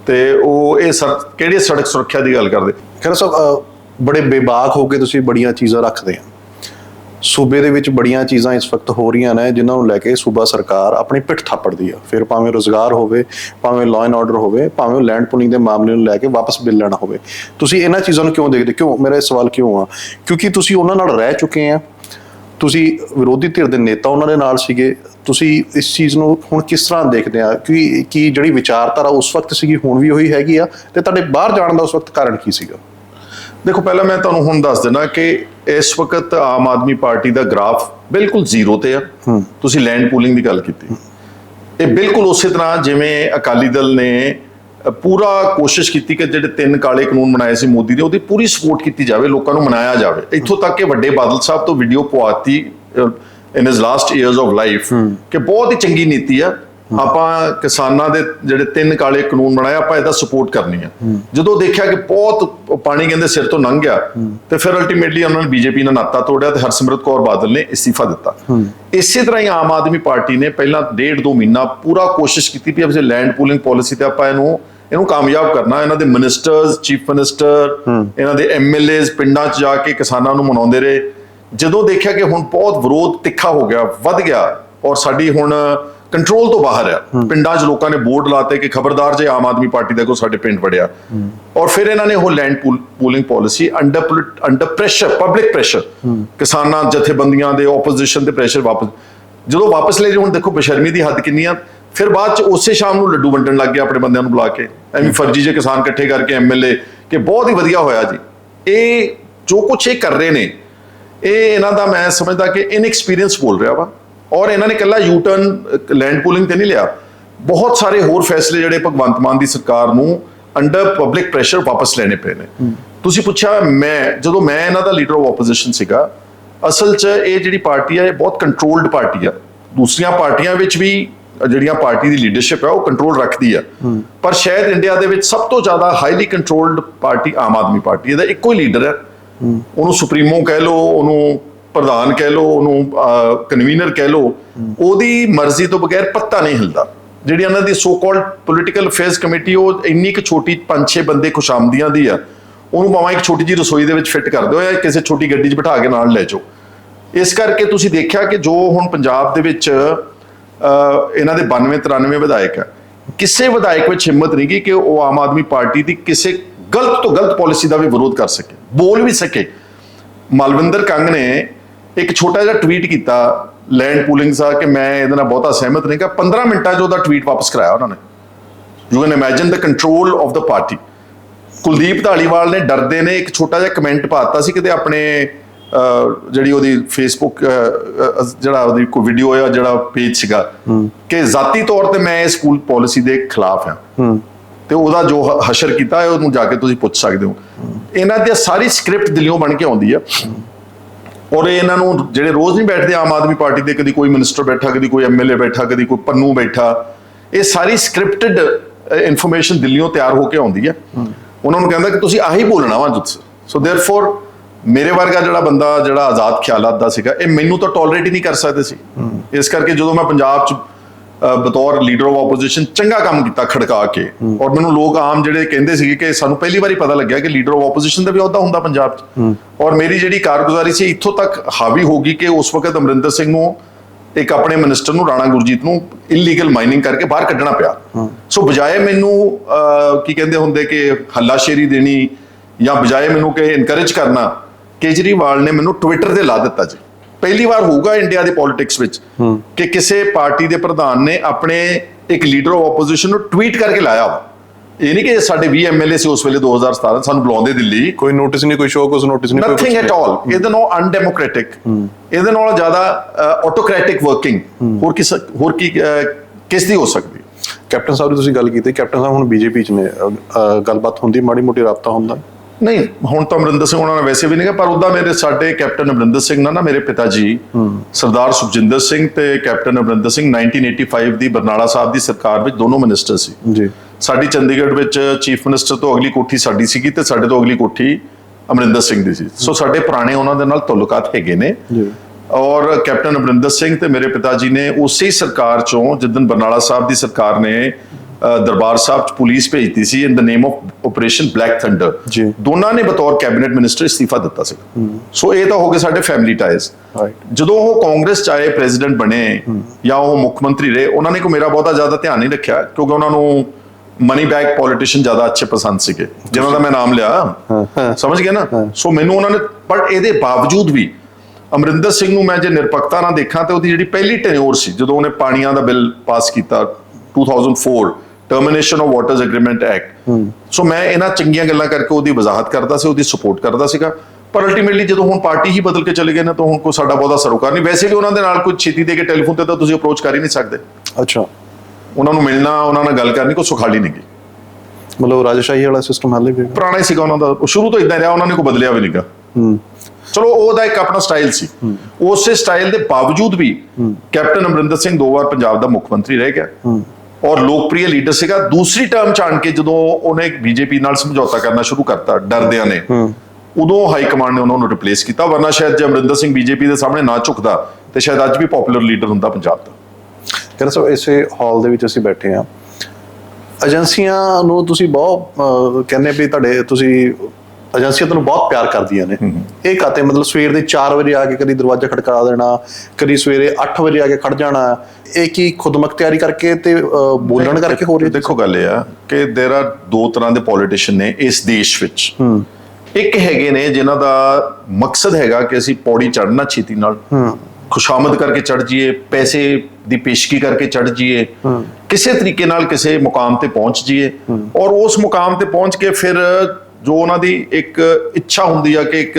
ਤੇ ਉਹ ਇਹ ਕਿਹੜੀ ਸੜਕ ਸੁਰੱਖਿਆ ਦੀ ਗੱਲ ਕਰਦੇ? ਖੈਰ ਅ, ਬੜੇ ਬੇਬਾਕ ਹੋ ਕੇ ਤੁਸੀਂ ਬੜੀਆਂ ਚੀਜ਼ਾਂ ਰੱਖਦੇ ਆ। ਸੂਬੇ ਦੇ ਵਿੱਚ ਬੜੀਆਂ ਚੀਜ਼ਾਂ ਇਸ ਵਕਤ ਹੋ ਰਹੀਆਂ ਨੇ, ਜਿਨ੍ਹਾਂ ਨੂੰ ਲੈ ਕੇ ਸੂਬਾ ਸਰਕਾਰ ਆਪਣੀ ਪਿੱਠ ਥਾਪੜਦੀ ਆ। ਫਿਰ ਭਾਵੇਂ ਰੋਜ਼ਗਾਰ ਹੋਵੇ, ਭਾਵੇਂ ਲਾਅ ਐਂਡ ਆਰਡਰ ਹੋਵੇ, ਭਾਵੇਂ ਲੈਂਡ ਪੁਲਿੰਗ ਦੇ ਮਾਮਲੇ ਨੂੰ ਲੈ ਕੇ ਵਾਪਸ ਬਿੱਲ ਲੈਣਾ ਹੋਵੇ। ਤੁਸੀਂ ਇਹਨਾਂ ਚੀਜ਼ਾਂ ਨੂੰ ਕਿਉਂ ਦੇਖਦੇ? ਕਿਉਂ? ਮੇਰਾ ਇਹ ਸਵਾਲ ਕਿਉਂ ਆ? ਕਿਉਂਕਿ ਤੁਸੀਂ ਉਹਨਾਂ ਨਾਲ ਰਹਿ ਚੁੱਕੇ ਆ। ਤੁਸੀਂ ਵਿਰੋਧੀ ਧਿਰ ਦੇ ਨੇਤਾ ਉਹਨਾਂ ਦੇ ਨਾਲ ਸੀਗੇ। ਤੁਸੀਂ ਇਸ ਚੀਜ਼ ਨੂੰ ਹੁਣ ਕਿਸ ਤਰ੍ਹਾਂ ਦੇਖਦੇ ਆ? ਕਿ, ਕੀ ਜਿਹੜੀ ਵਿਚਾਰਧਾਰਾ ਉਸ ਵਕਤ ਸੀਗੀ, ਹੁਣ ਵੀ ਉਹੀ ਹੈਗੀ ਆ? ਤੇ ਤੁਹਾਡੇ ਬਾਹਰ ਜਾਣ ਦਾ ਉਸ ਵਕਤ ਕਾਰਨ ਕੀ ਸੀਗਾ? ਦੇਖੋ, ਪਹਿਲਾਂ ਮੈਂ ਤੁਹਾਨੂੰ ਹੁਣ ਦੱਸ ਦਿੰਦਾ ਕਿ ਇਸ ਵਕਤ ਆਮ ਆਦਮੀ ਪਾਰਟੀ ਦਾ ਗ੍ਰਾਫ ਬਿਲਕੁਲ ਜ਼ੀਰੋ ਤੇ ਆ। ਤੁਸੀਂ ਲੈਂਡ ਪੂਲਿੰਗ ਦੀ ਗੱਲ ਕੀਤੀ। ਇਹ ਬਿਲਕੁਲ ਉਸੇ ਤਰ੍ਹਾਂ ਜਿਵੇਂ ਅਕਾਲੀ ਦਲ ਨੇ ਪੂਰਾ ਕੋਸ਼ਿਸ਼ ਕੀਤੀ ਕਿ ਜਿਹੜੇ ਤਿੰਨ ਕਾਲੇ ਕਾਨੂੰਨ ਬਣਾਏ ਸੀ ਮੋਦੀ ਨੇ ਉਹਦੀ ਪੂਰੀ ਸਪੋਰਟ ਕੀਤੀ ਜਾਵੇ ਲੋਕਾਂ ਨੂੰ ਮਨਾਇਆ ਜਾਵੇ। ਇੱਥੋਂ ਤੱਕ ਕਿ ਵੱਡੇ ਬਾਦਲ ਸਾਹਿਬ ਤੋਂ video ਪਵਾਤੀ in his last years of life ਕਿ ਬਹੁਤ ਹੀ ਚੰਗੀ ਨੀਤੀ ਆ। ਆਪਾਂ ਕਿਸਾਨਾਂ ਦੇ ਜਿਹੜੇ ਤਿੰਨ ਕਾਲੇ ਕਾਨੂੰਨ ਬਣਾਏ ਆਪਾਂ ਇਹਦਾ ਸਪੋਰਟ ਕਰਨੀ ਆ। ਜਦੋਂ ਦੇਖਿਆ ਕਿ ਬਹੁਤ ਪਾਣੀ ਕਹਿੰਦੇ ਸਿਰ ਤੋਂ ਲੰਘ ਗਿਆ ਤੇ ਫਿਰ ਅਲਟੀਮੇਟਲੀ ਉਹਨਾਂ ਨੇ ਬੀਜੇਪੀ ਨਾਲ ਨਾਤਾ ਤੋੜਿਆ ਤੇ ਹਰਸਿਮਰਤ ਕੌਰ ਬਾਦਲ ਨੇ ਅਸਤੀਫਾ ਦਿੱਤਾ। ਇਸੇ ਤਰ੍ਹਾਂ ਹੀ ਆਮ ਆਦਮੀ ਪਾਰਟੀ ਨੇ ਪਹਿਲਾਂ ਡੇਢ ਦੋ ਮਹੀਨਾ ਪੂਰਾ ਕੋਸ਼ਿਸ਼ ਕੀਤੀ ਵੀ ਅਸੀਂ ਲੈਂਡ ਪੂਲਿੰਗ ਪਾਲਿਸੀ ਤੇ ਆਪਾਂ ਇਹਨੂੰ ਇਹਨੂੰ ਕਾਮਯਾਬ ਕਰਨਾ। ਇਹਨਾਂ ਦੇ ਮਿਨਿਸਟਰਸ ਚੀਫ ਮਿਨਿਸਟਰ ਇਹਨਾਂ ਦੇ ਐਮਐਲਏਜ਼ ਪਿੰਡਾਂ 'ਚ ਜਾ ਕੇ ਕਿਸਾਨਾਂ ਨੂੰ ਮਨਾਉਂਦੇ ਰਹੇ। ਜਦੋਂ ਦੇਖਿਆ ਕਿ ਹੁਣ ਬਹੁਤ ਵਿਰੋਧ ਤਿੱਖਾ ਹੋ ਗਿਆ ਵੱਧ ਗਿਆ ਔਰ ਸਾਡੀ ਹੁਣ ਕੰਟਰੋਲ ਤੋਂ ਬਾਹਰ ਆ। ਪਿੰਡਾਂ 'ਚ ਲੋਕਾਂ ਨੇ ਬੋਰਡ ਲਾਤੇ ਕਿ ਖਬਰਦਾਰ ਜੇ ਆਮ ਆਦਮੀ ਪਾਰਟੀ ਦਾ ਕੋਈ ਸਾਡੇ ਪਿੰਡ ਵੜਿਆ। ਔਰ ਫਿਰ ਇਹਨਾਂ ਨੇ ਉਹ land pooling policy under under pressure public pressure ਕਿਸਾਨਾਂ ਜਥੇਬੰਦੀਆਂ ਦੇ ਆਪੋਜੀਸ਼ਨ ਦੇ ਪ੍ਰੈਸ਼ਰ ਵਾਪਸ ਜਦੋਂ ਵਾਪਸ ਲੈ ਜੇ ਹੁਣ ਦੇਖੋ ਬੇਸ਼ਰਮੀ ਦੀ ਹੱਦ ਕਿੰਨੀ ਆ। ਫਿਰ ਬਾਅਦ ਚ ਉਸੇ ਸ਼ਾਮ ਨੂੰ ਲੱਡੂ ਵੰਡਣ ਲੱਗ ਗਿਆ ਆਪਣੇ ਬੰਦਿਆਂ ਨੂੰ ਬੁਲਾ ਕੇ। ਐਵੇਂ ਫਰਜ਼ੀ ਜੇ ਕਿਸਾਨ ਇਕੱਠੇ ਕਰਕੇ ਐਮਐਲਏ ਕਿ ਬਹੁਤ ਹੀ ਵਧੀਆ ਹੋਇਆ ਜੀ। ਇਹ ਜੋ ਕੁਛ ਇਹ ਕਰ ਰਹੇ ਨੇ ਇਹ ਇਹਨਾਂ ਦਾ ਮੈਂ ਸਮਝਦਾ ਕਿ ਇਨਐਕਸਪੀਰੀਅੰਸ ਬੋਲ ਰਿਹਾ ਵਾ। ਔਰ ਇਹਨਾਂ ਨੇ ਕੱਲਾ ਯੂ ਟਰਨ ਲੈਂਡ ਪੂਲਿੰਗ ਤੇ ਨਹੀਂ ਲਿਆ। ਬਹੁਤ ਸਾਰੇ ਹੋਰ ਫੈਸਲੇ ਜਿਹੜੇ ਭਗਵੰਤ ਮਾਨ ਦੀ ਸਰਕਾਰ ਨੂੰ ਅੰਡਰ ਪਬਲਿਕ ਪ੍ਰੈਸ਼ਰ ਵਾਪਸ ਲੈਣੇ ਪਏ ਨੇ। ਤੁਸੀਂ ਪੁੱਛਿਆ ਮੈਂ ਜਦੋਂ ਮੈਂ ਇਹਨਾਂ ਦਾ ਲੀਡਰ ਆਫ ਆਪੋਜੀਸ਼ਨ ਸੀਗਾ ਅਸਲ 'ਚ ਇਹ ਜਿਹੜੀ ਪਾਰਟੀ ਹੈ ਇਹ ਬਹੁਤ ਕੰਟਰੋਲਡ ਪਾਰਟੀ ਆ। ਦੂਸਰੀਆਂ ਪਾਰਟੀਆਂ ਵਿੱਚ ਵੀ ਜਿਹੜੀਆਂ ਪਾਰਟੀ ਦੀ ਲੀਡਰਸ਼ਿਪ ਹੈ ਉਹ ਕੰਟਰੋਲ ਰੱਖਦੀ ਆ। ਪਰ ਸ਼ਾਇਦ ਇੰਡੀਆ ਦੇ ਵਿੱਚ ਸਭ ਤੋਂ ਜ਼ਿਆਦਾ highly controlled party Aam Aadmi Party ਇਹਦਾ ਇੱਕੋ ਹੀ ਲੀਡਰ ਹੈ। ਉਹਨੂੰ ਸੁਪਰੀਮੋ ਕਹਿ ਲਓ ਉਹਨੂੰ ਪ੍ਰਧਾਨ ਕਹਿ ਲਓ, ਉਹਨੂੰ ਕਨਵੀਨਰ ਕਹਿ ਲਓ, ਉਹਦੀ ਮਰਜ਼ੀ ਤੋਂ ਬਗੈਰ ਪੱਤਾ ਨਹੀਂ ਹਿਲਦਾ। ਜਿਹੜੀ ਇਹਨਾਂ ਦੀ so called political affairs committee ਉਹ ਇੰਨੀ ਕੁ ਛੋਟੀ ਪੰਜ ਛੇ ਬੰਦੇ ਖੁਸ਼ਾਮਦੀਆਂ ਦੀ ਆ, ਉਹਨੂੰ ਭਾਵੇਂ ਇੱਕ ਛੋਟੀ ਜੀ ਰਸੋਈ ਦੇ ਵਿੱਚ ਫਿੱਟ ਕਰ ਦਿਓ ਜਾਂ ਕਿਸੇ ਛੋਟੀ ਗੱਡੀ 'ਚ ਬਿਠਾ ਕੇ ਨਾਲ ਲੈ ਜਾਓ। ਇਸ ਕਰਕੇ ਤੁਸੀਂ ਦੇਖਿਆ ਕਿ ਜੋ ਹੁਣ ਪੰਜਾਬ ਦੇ ਵਿੱਚ ਇਹਨਾਂ ਦੇ 92 93 ਵਿਧਾਇਕ ਆ, ਕਿਸੇ ਵਿਧਾਇਕ ਵਿੱਚ ਹਿੰਮਤ ਨਹੀਂ ਗਈ ਕਿ ਉਹ ਆਮ ਆਦਮੀ ਪਾਰਟੀ ਦੀ ਕਿਸੇ ਗਲਤ ਤੋਂ ਗਲਤ ਪਾਲਿਸੀ ਦਾ ਵੀ ਵਿਰੋਧ ਕਰ ਸਕੇ, ਬੋਲ ਵੀ ਸਕੇ। ਮਲਵਿੰਦਰ ਕੰਗ ਨੇ ਇੱਕ ਛੋਟਾ ਜਿਹਾ ਟਵੀਟ ਕੀਤਾ ਲੈਂਡ ਪੂਲਿੰਗ ਦਾ ਕਿ ਮੈਂ ਇਹਦੇ ਨਾਲ ਬਹੁਤਾ ਸਹਿਮਤ ਨਹੀਂ ਕਿ 15 ਮਿੰਟਾਂ 'ਚ ਉਹਦਾ ਟਵੀਟ ਵਾਪਸ ਕਰਾਇਆ ਉਹਨਾਂ ਨੇ। You can imagine the control of the party Kuldeep Dhaliwal ਨੇ ਡਰਦੇ ਨੇ ਇੱਕ ਛੋਟਾ ਜਿਹਾ ਕਮੈਂਟ ਪਾਤਾ ਸੀ ਕਿਤੇ ਆਪਣੇ ਜਿਹੜੀ ਉਹਦੀ ਫੇਸਬੁੱਕ ਜਿਹੜਾ ਉਹਦੀ ਕੋਈ ਵੀਡੀਓ ਆ ਜਿਹੜਾ ਪੇਜ ਸੀਗਾ ਕਿ ਜ਼ਾਤੀ ਤੌਰ ਤੇ ਮੈਂ ਇਸ ਸਕੂਲ ਪਾਲਿਸੀ ਦੇ ਖਿਲਾਫ ਹਾਂ। ਤੇ ਉਹਦਾ ਜੋ ਹਸ਼ਰ ਕੀਤਾ ਹੈ ਉਹਨੂੰ ਜਾ ਕੇ ਤੁਸੀਂ ਪੁੱਛ ਸਕਦੇ ਹੋ। ਇਹਨਾਂ ਦੀ ਸਾਰੀ ਸਕ੍ਰਿਪਟ ਦਿੱਲੀੋਂ ਬਣ ਕੇ ਆਉਂਦੀ ਆ। ਔਰ ਇਹਨਾਂ ਨੂੰ ਜਿਹੜੇ ਰੋਜ਼ ਨਹੀਂ ਬੈਠਦੇ, ਆਮ ਆਦਮੀ ਪਾਰਟੀ ਦੇ ਕਦੀ ਕੋਈ ਮਿਨਿਸਟਰ ਬੈਠਾ, ਕਦੀ ਕੋਈ ਐਮਐਲਏ ਬੈਠਾ, ਕਦੀ ਕੋਈ ਪੰਨੂ ਬੈਠਾ, ਇਹ ਸਾਰੀ ਸਕ੍ਰਿਪਟਡ ਇਨਫੋਰਮੇਸ਼ਨ ਦਿੱਲੀੋਂ ਤਿਆਰ ਹੋ ਕੇ ਆਉਂਦੀ ਹੈ। ਉਹਨਾਂ ਨੂੰ ਕਹਿੰਦਾ ਕਿ ਤੁਸੀਂ ਆਹੀ ਬੋਲਣਾ ਵਾ ਜੁੱਤ। ਸੋ ਥੈਰਫੋਰ ਮੇਰੇ ਵਰਗਾ ਜਿਹੜਾ ਬੰਦਾ, ਜਿਹੜਾ ਆਜ਼ਾਦ ਖਿਆਲਾਤ ਦਾ ਸੀਗਾ, ਇਹ ਮੈਨੂੰ ਤਾਂ ਟੋਲਰੇਟ ਹੀ ਨਹੀਂ ਕਰ ਸਕਦੇ ਸੀ। ਇਸ ਕਰਕੇ ਜਦੋਂ ਮੈਂ ਪੰਜਾਬ ਚ ਬਤੌਰ ਲੀਡਰ ਆਫ ਆਪੋਜੀਸ਼ਨ ਚੰਗਾ ਕੰਮ ਕੀਤਾ ਖੜਕਾ ਕੇ। ਔਰ ਮੈਨੂੰ ਲੋਕ ਆਮ ਜਿਹੜੇ ਕਹਿੰਦੇ ਸੀਗੇ ਕਿ ਸਾਨੂੰ ਪਹਿਲੀ ਵਾਰੀ ਪਤਾ ਲੱਗਿਆ ਕਿ ਲੀਡਰ ਆਫ ਆਪੋਜੀਸ਼ਨ ਦਾ ਵੀ ਅਹੁਦਾ ਹੁੰਦਾ ਪੰਜਾਬ 'ਚ। ਔਰ ਮੇਰੀ ਜਿਹੜੀ ਕਾਰਗੁਜ਼ਾਰੀ ਸੀ ਇੱਥੋਂ ਤੱਕ ਹਾਵੀ ਹੋ ਗਈ ਕਿ ਉਸ ਵਕਤ ਅਮਰਿੰਦਰ ਸਿੰਘ ਨੂੰ ਇੱਕ ਆਪਣੇ ਮਿਨਿਸਟਰ ਨੂੰ ਰਾਣਾ ਗੁਰਜੀਤ ਨੂੰ ਇਲੀਗਲ ਮਾਈਨਿੰਗ ਕਰਕੇ ਬਾਹਰ ਕੱਢਣਾ ਪਿਆ। ਸੋ ਬਜਾਏ ਮੈਨੂੰ ਕੀ ਕਹਿੰਦੇ ਹੁੰਦੇ ਕਿ ਹੱਲਾਸ਼ੇਰੀ ਦੇਣੀ ਜਾਂ ਬਜਾਏ ਮੈਨੂੰ ਕਿ ਇਨਕਰੇਜ ਕਰਨਾ ਕੇਜਰੀਵਾਲ ਨੇ ਮੈਨੂੰ ਟਵਿੱਟਰ ਤੇ ਲਾ ਦਿੱਤਾ ਜੀ। ਪਹਿਲੀ ਵਾਰ ਹੋਊਗਾ ਇੰਡੀਆ ਦੀ ਪੋਲਿਟਿਕਸ ਵਿੱਚ ਕਿ ਕਿਸੇ ਪਾਰਟੀ ਦੇ ਪ੍ਰਧਾਨ ਨੇ ਆਪਣੇ ਇੱਕ ਲੀਡਰ ਆਫ ਆਪੋਜੀਸ਼ਨ ਨੂੰ ਟਵੀਟ ਕਰਕੇ ਲਾਇਆ ਇਹ ਨਹੀਂ ਕਿ ਸਾਡੇ 20 ਐਮਐਲਏ ਸੀ ਉਸ ਵੇਲੇ 2017 ਸਾਨੂੰ ਬੁਲਾਉਂਦੇ ਦਿੱਲੀ। ਕੋਈ ਨੋਟਿਸ ਨਹੀਂ ਕੋਈ ਸ਼ੋਅ ਕੋਈ ਨੋਟਿਸ ਨਹੀਂ ਕੋਈ ਨਥਿੰਗ ਐਟ ਆਲ ਇਹਦੇ ਨਾਲ ਅਨਡੈਮੋਕ੍ਰੈਟਿਕ ਇਹਦੇ ਨਾਲ ਜ਼ਿਆਦਾ ਆਟੋਕ੍ਰੈਟਿਕ ਵਰਕਿੰਗ ਹੋਰ ਕਿਸ ਹੋਰ ਕੀ ਕਿਸ ਦੀ ਹੋ ਸਕਦੀ? ਕੈਪਟਨ ਸਾਹਿਬ ਦੀ ਤੁਸੀਂ ਗੱਲ ਕੀਤੀ ਕੈਪਟਨ ਸਾਹਿਬ ਹੁਣ ਬੀਜੇਪੀ ਚ ਨੇ। ਗੱਲਬਾਤ ਹੁੰਦੀ ਮਾੜੀ ਮੋਟੀ ਰਾਬਤਾ ਹੁੰਦਾ। ਨਹੀਂ ਹੁਣ ਤਾਂ ਅਮਰਿੰਦਰ ਸਿੰਘ ਉਹਨਾਂ ਨੇ ਵੈਸੇ ਵੀ ਨਹੀਂ ਪਰ ਉਹਦਾ ਮੇਰੇ ਸਾਡੇ ਕੈਪਟਨ ਅਮਰਿੰਦਰ ਸਿੰਘ ਨਾਲ ਨਾ ਮੇਰੇ ਪਿਤਾ ਜੀ ਸਰਦਾਰ ਸੁਖਜਿੰਦਰ ਸਿੰਘ ਤੇ ਕੈਪਟਨ ਅਮਰਿੰਦਰ ਸਿੰਘ 1985 ਦੀ ਬਰਨਾਲਾ ਸਾਹਿਬ ਦੀ ਸਰਕਾਰ ਵਿੱਚ ਦੋਨੋਂ ਮਿਨਿਸਟਰ ਸੀ। ਜੀ। ਸਾਡੀ ਚੰਡੀਗੜ੍ਹ ਵਿੱਚ ਚੀਫ ਮਿਨਿਸਟਰ ਤੋਂ ਅਗਲੀ ਕੋਠੀ ਸਾਡੀ ਸੀਗੀ ਤੇ ਸਾਡੇ ਤੋਂ ਅਗਲੀ ਕੋਠੀ ਅਮਰਿੰਦਰ ਸਿੰਘ ਦੀ ਸੀ। ਸੋ ਸਾਡੇ ਪੁਰਾਣੇ ਉਹਨਾਂ ਦੇ ਨਾਲ ਤਾਲੁਕਾਤ ਹੈਗੇ ਨੇ। ਜੀ। ਔਰ ਕੈਪਟਨ ਅਮਰਿੰਦਰ ਸਿੰਘ ਤੇ ਮੇਰੇ ਪਿਤਾ ਜੀ ਨੇ ਉਸੇ ਸਰਕਾਰ ਚੋਂ ਜਿੱਦਨ ਬਰਨਾਲਾ ਸਾਹਿਬ ਦੀ ਸਰਕਾਰ ਨੇ ਦਰਬਾਰ ਸਾਹਿਬ ਚ ਪੁਲਿਸ ਭੇਜਤੀ ਸੀ in the name of operation black thunder. ਦੋਨਾਂ ਨੇ ਬਤੌਰ ਕੈਬਨਿਟ ਮਿਨਿਸਟਰ ਇਸਤੀਫਾ ਦਿੱਤਾ ਸੀ। ਸੋ ਇਹ ਤਾਂ ਹੋ ਗਏ ਸਾਡੇ ਫੈਮਿਲੀ ਟਾਈਜ਼ ਜਦੋਂ ਉਹ ਕਾਂਗਰਸ ਚ ਆਏ ਪ੍ਰੈਜ਼ੀਡੈਂਟ ਬਣੇ ਜਾਂ ਉਹ ਮੁੱਖ ਮੰਤਰੀ ਰਹੇ ਉਹਨਾਂ ਨੇ ਕੋ ਮੇਰਾ ਬਹੁਤਾ ਜ਼ਿਆਦਾ ਧਿਆਨ ਨਹੀਂ ਰੱਖਿਆ ਕਿਉਂਕਿ ਉਹਨਾਂ ਨੂੰ ਮਨੀ ਬੈਕ ਪੋਲੀਟੀਸ਼ੀਅਨ ਜ਼ਿਆਦਾ ਅੱਛੇ ਪਸੰਦ ਸੀਗੇ ਜਿਨ੍ਹਾਂ ਦਾ ਮੈਂ ਨਾਮ ਲਿਆ। ਸਮਝ ਗਏ ਨਾ? ਸੋ ਮੈਨੂੰ ਉਹਨਾਂ ਨੇ ਬਟ ਇਹਦੇ ਬਾਵਜੂਦ ਵੀ ਅਮਰਿੰਦਰ ਸਿੰਘ ਨੂੰ ਮੈਂ ਜੇ ਨਿਰਪੱਖਤਾ ਨਾਲ ਦੇਖਾਂ ਤੇ ਉਹਦੀ ਜਿਹੜੀ ਪਹਿਲੀ ਟੈਨਿਓਰ ਸੀ ਜਦੋਂ ਉਹਨੇ ਪਾਣੀਆਂ ਦਾ ਬਿੱਲ ਪਾਸ ਕੀਤਾ 2004 termination of waters agreement act so ਮੈਂ ਇਹਨਾਂ ਚੰਗੀਆਂ ਗੱਲਾਂ ਕਰਕੇ ਉਹਦੀ ਵਜ਼ਾਹਤ ਕਰਦਾ ਸੀ ਉਹਦੀ ਸਪੋਰਟ ਕਰਦਾ ਸੀਗਾ। ਪਰ ਅਲਟੀਮੇਟਲੀ ਜਦੋਂ ਹੁਣ ਪਾਰਟੀ ਹੀ ਬਦਲ ਕੇ ਚਲੇ ਗਏ ਨਾ ਤਾਂ ਹੁਣ ਕੋਈ ਸਾਡਾ ਬਹੁਤਾ ਸਰੋਕਾਰ ਨਹੀਂ। ਵੈਸੇ ਵੀ ਉਹਨਾਂ ਦੇ ਨਾਲ ਕੋਈ ਛੇਤੀ ਦੇ ਕੇ ਟੈਲੀਫੋਨ ਤੇ ਤਾਂ ਤੁਸੀਂ ਅਪਰੋਚ ਕਰ ਹੀ ਨਹੀਂ ਸਕਦੇ। ਅੱਛਾ। ਉਹਨਾਂ ਨੂੰ ਮਿਲਣਾ ਉਹਨਾਂ ਨਾਲ ਗੱਲ ਕਰਨੀ ਕੋਈ ਸੁਖਾਲੀ ਨਹੀਂ ਗੀ। ਮਤਲਬ ਰਾਜਸ਼ਾਹੀ ਵਾਲਾ ਸਿਸਟਮ ਹਾਲੇ ਵੀ ਪੁਰਾਣਾ ਹੀ ਸੀਗਾ ਉਹਨਾਂ ਦਾ। ਸ਼ੁਰੂ ਤੋਂ ਇਦਾਂ ਰਿਹਾ ਉਹਨਾਂ ਨੇ ਕੋਈ ਬਦਲਿਆ ਵੀ ਨਹੀਂਗਾ। ਹੂੰ। ਚਲੋ ਉਹਦਾ ਇੱਕ ਆਪਣਾ ਸਟਾਈਲ ਸੀ। ਉਸੇ ਸਟਾਈਲ ਦੇ ਬਾਵਜੂਦ ਵੀ ਕੈਪਟਨ ਅਮਰਿੰਦਰ ਸਿੰਘ ਦੋ ਵਾਰ ਪੰਜਾਬ ਦਾ ਮੁੱਖ ਮੰਤਰੀ ਰਹਿ ਗਿਆ। ਔਰ ਲੋਕਪ੍ਰਿਯ ਲੀਡਰ ਸੀਗਾ। ਦੂਸਰੀ ਟਰਮ ਚ ਆਣ ਕੇ ਜਦੋਂ ਉਹਨੇ ਬੀਜੇਪੀ ਨਾਲ ਸਮਝੌਤਾ ਕਰਨਾ ਸ਼ੁਰੂ ਕਰਤਾ ਡਰਦਿਆਂ ਨੇ ਉਦੋਂ ਹਾਈ ਕਮਾਂਡ ਨੇ ਉਹਨਾਂ ਨੂੰ ਰਿਪਲੇਸ ਕੀਤਾ। ਵਰਨਾ ਸ਼ਾਇਦ ਜੇ ਅਮਰਿੰਦਰ ਸਿੰਘ ਬੀਜੇਪੀ ਦੇ ਸਾਹਮਣੇ ਨਾ ਝੁਕਦਾ ਤੇ ਸ਼ਾਇਦ ਅੱਜ ਵੀ ਪਪੂਲਰ ਲੀਡਰ ਹੁੰਦਾ ਪੰਜਾਬ ਦਾ। ਕਹਿੰਦੇ ਸੋ ਇਸੇ ਹਾਲ ਦੇ ਵਿੱਚ ਅਸੀਂ ਬੈਠੇ ਆ ਏਜੰਸੀਆਂ ਨੂੰ ਤੁਸੀਂ ਬਹੁਤ ਕਹਿੰਦੇ ਵੀ ਤੁਹਾਡੇ ਤੁਸੀਂ ਏਜੰਸੀਆਂ ਤੁਹਾਨੂੰ ਬਹੁਤ ਪਿਆਰ ਕਰਦੀਆਂ ਨੇ। ਇਹ ਕਾਤੇ? ਮਤਲਬ ਸਵੇਰ ਦੇ 4 ਵਜੇ ਆ ਕੇ ਕਦੀ ਦਰਵਾਜ਼ਾ ਖੜਕਾ ਦੇਣਾ ਕਦੀ ਸਵੇਰੇ 8 ਵਜੇ ਆ ਕੇ ਖੜ ਜਾਣਾ। ਇਹ ਕੀ ਖੁਦਮਖਤਿਆਰੀ ਕਰਕੇ ਤੇ ਬੋਲਣ ਕਰਕੇ ਹੋ ਰਿਹਾ ਦੇਖੋ ਗੱਲ ਇਹ ਆ ਕਿ ਦੇਰ ਆਰ ਦੋ ਤਰ੍ਹਾਂ ਦੇ ਪੋਲੀਟੀਸ਼ੀਅਨ ਨੇ ਇਸ ਦੇਸ਼ ਵਿੱਚ। ਇੱਕ ਹੈਗੇ ਨੇ ਜਿਨ੍ਹਾਂ ਦਾ ਮਕਸਦ ਹੈਗਾ ਕਿ ਅਸੀਂ ਪੌੜੀ ਚੜ੍ਹਨਾ ਛੇਤੀ ਨਾਲ। ਖੁਸ਼ਾਮਦ ਕਰਕੇ ਚੜ ਜਾਈਏ ਪੈਸੇ ਦੀ ਪੇਸ਼ਗੀ ਕਰਕੇ ਚੜ ਜਾਈਏ। ਕਿਸੇ ਤਰੀਕੇ ਨਾਲ ਕਿਸੇ ਮੁਕਾਮ ਤੇ ਪਹੁੰਚ ਜਾਈਏ। ਔਰ ਉਸ ਮੁਕਾਮ ਤੇ ਪਹੁੰਚ ਕੇ ਫਿਰ ਜੋ ਉਹਨਾਂ ਦੀ ਇੱਕ ਇੱਛਾ ਹੁੰਦੀ ਆ ਕਿ ਇੱਕ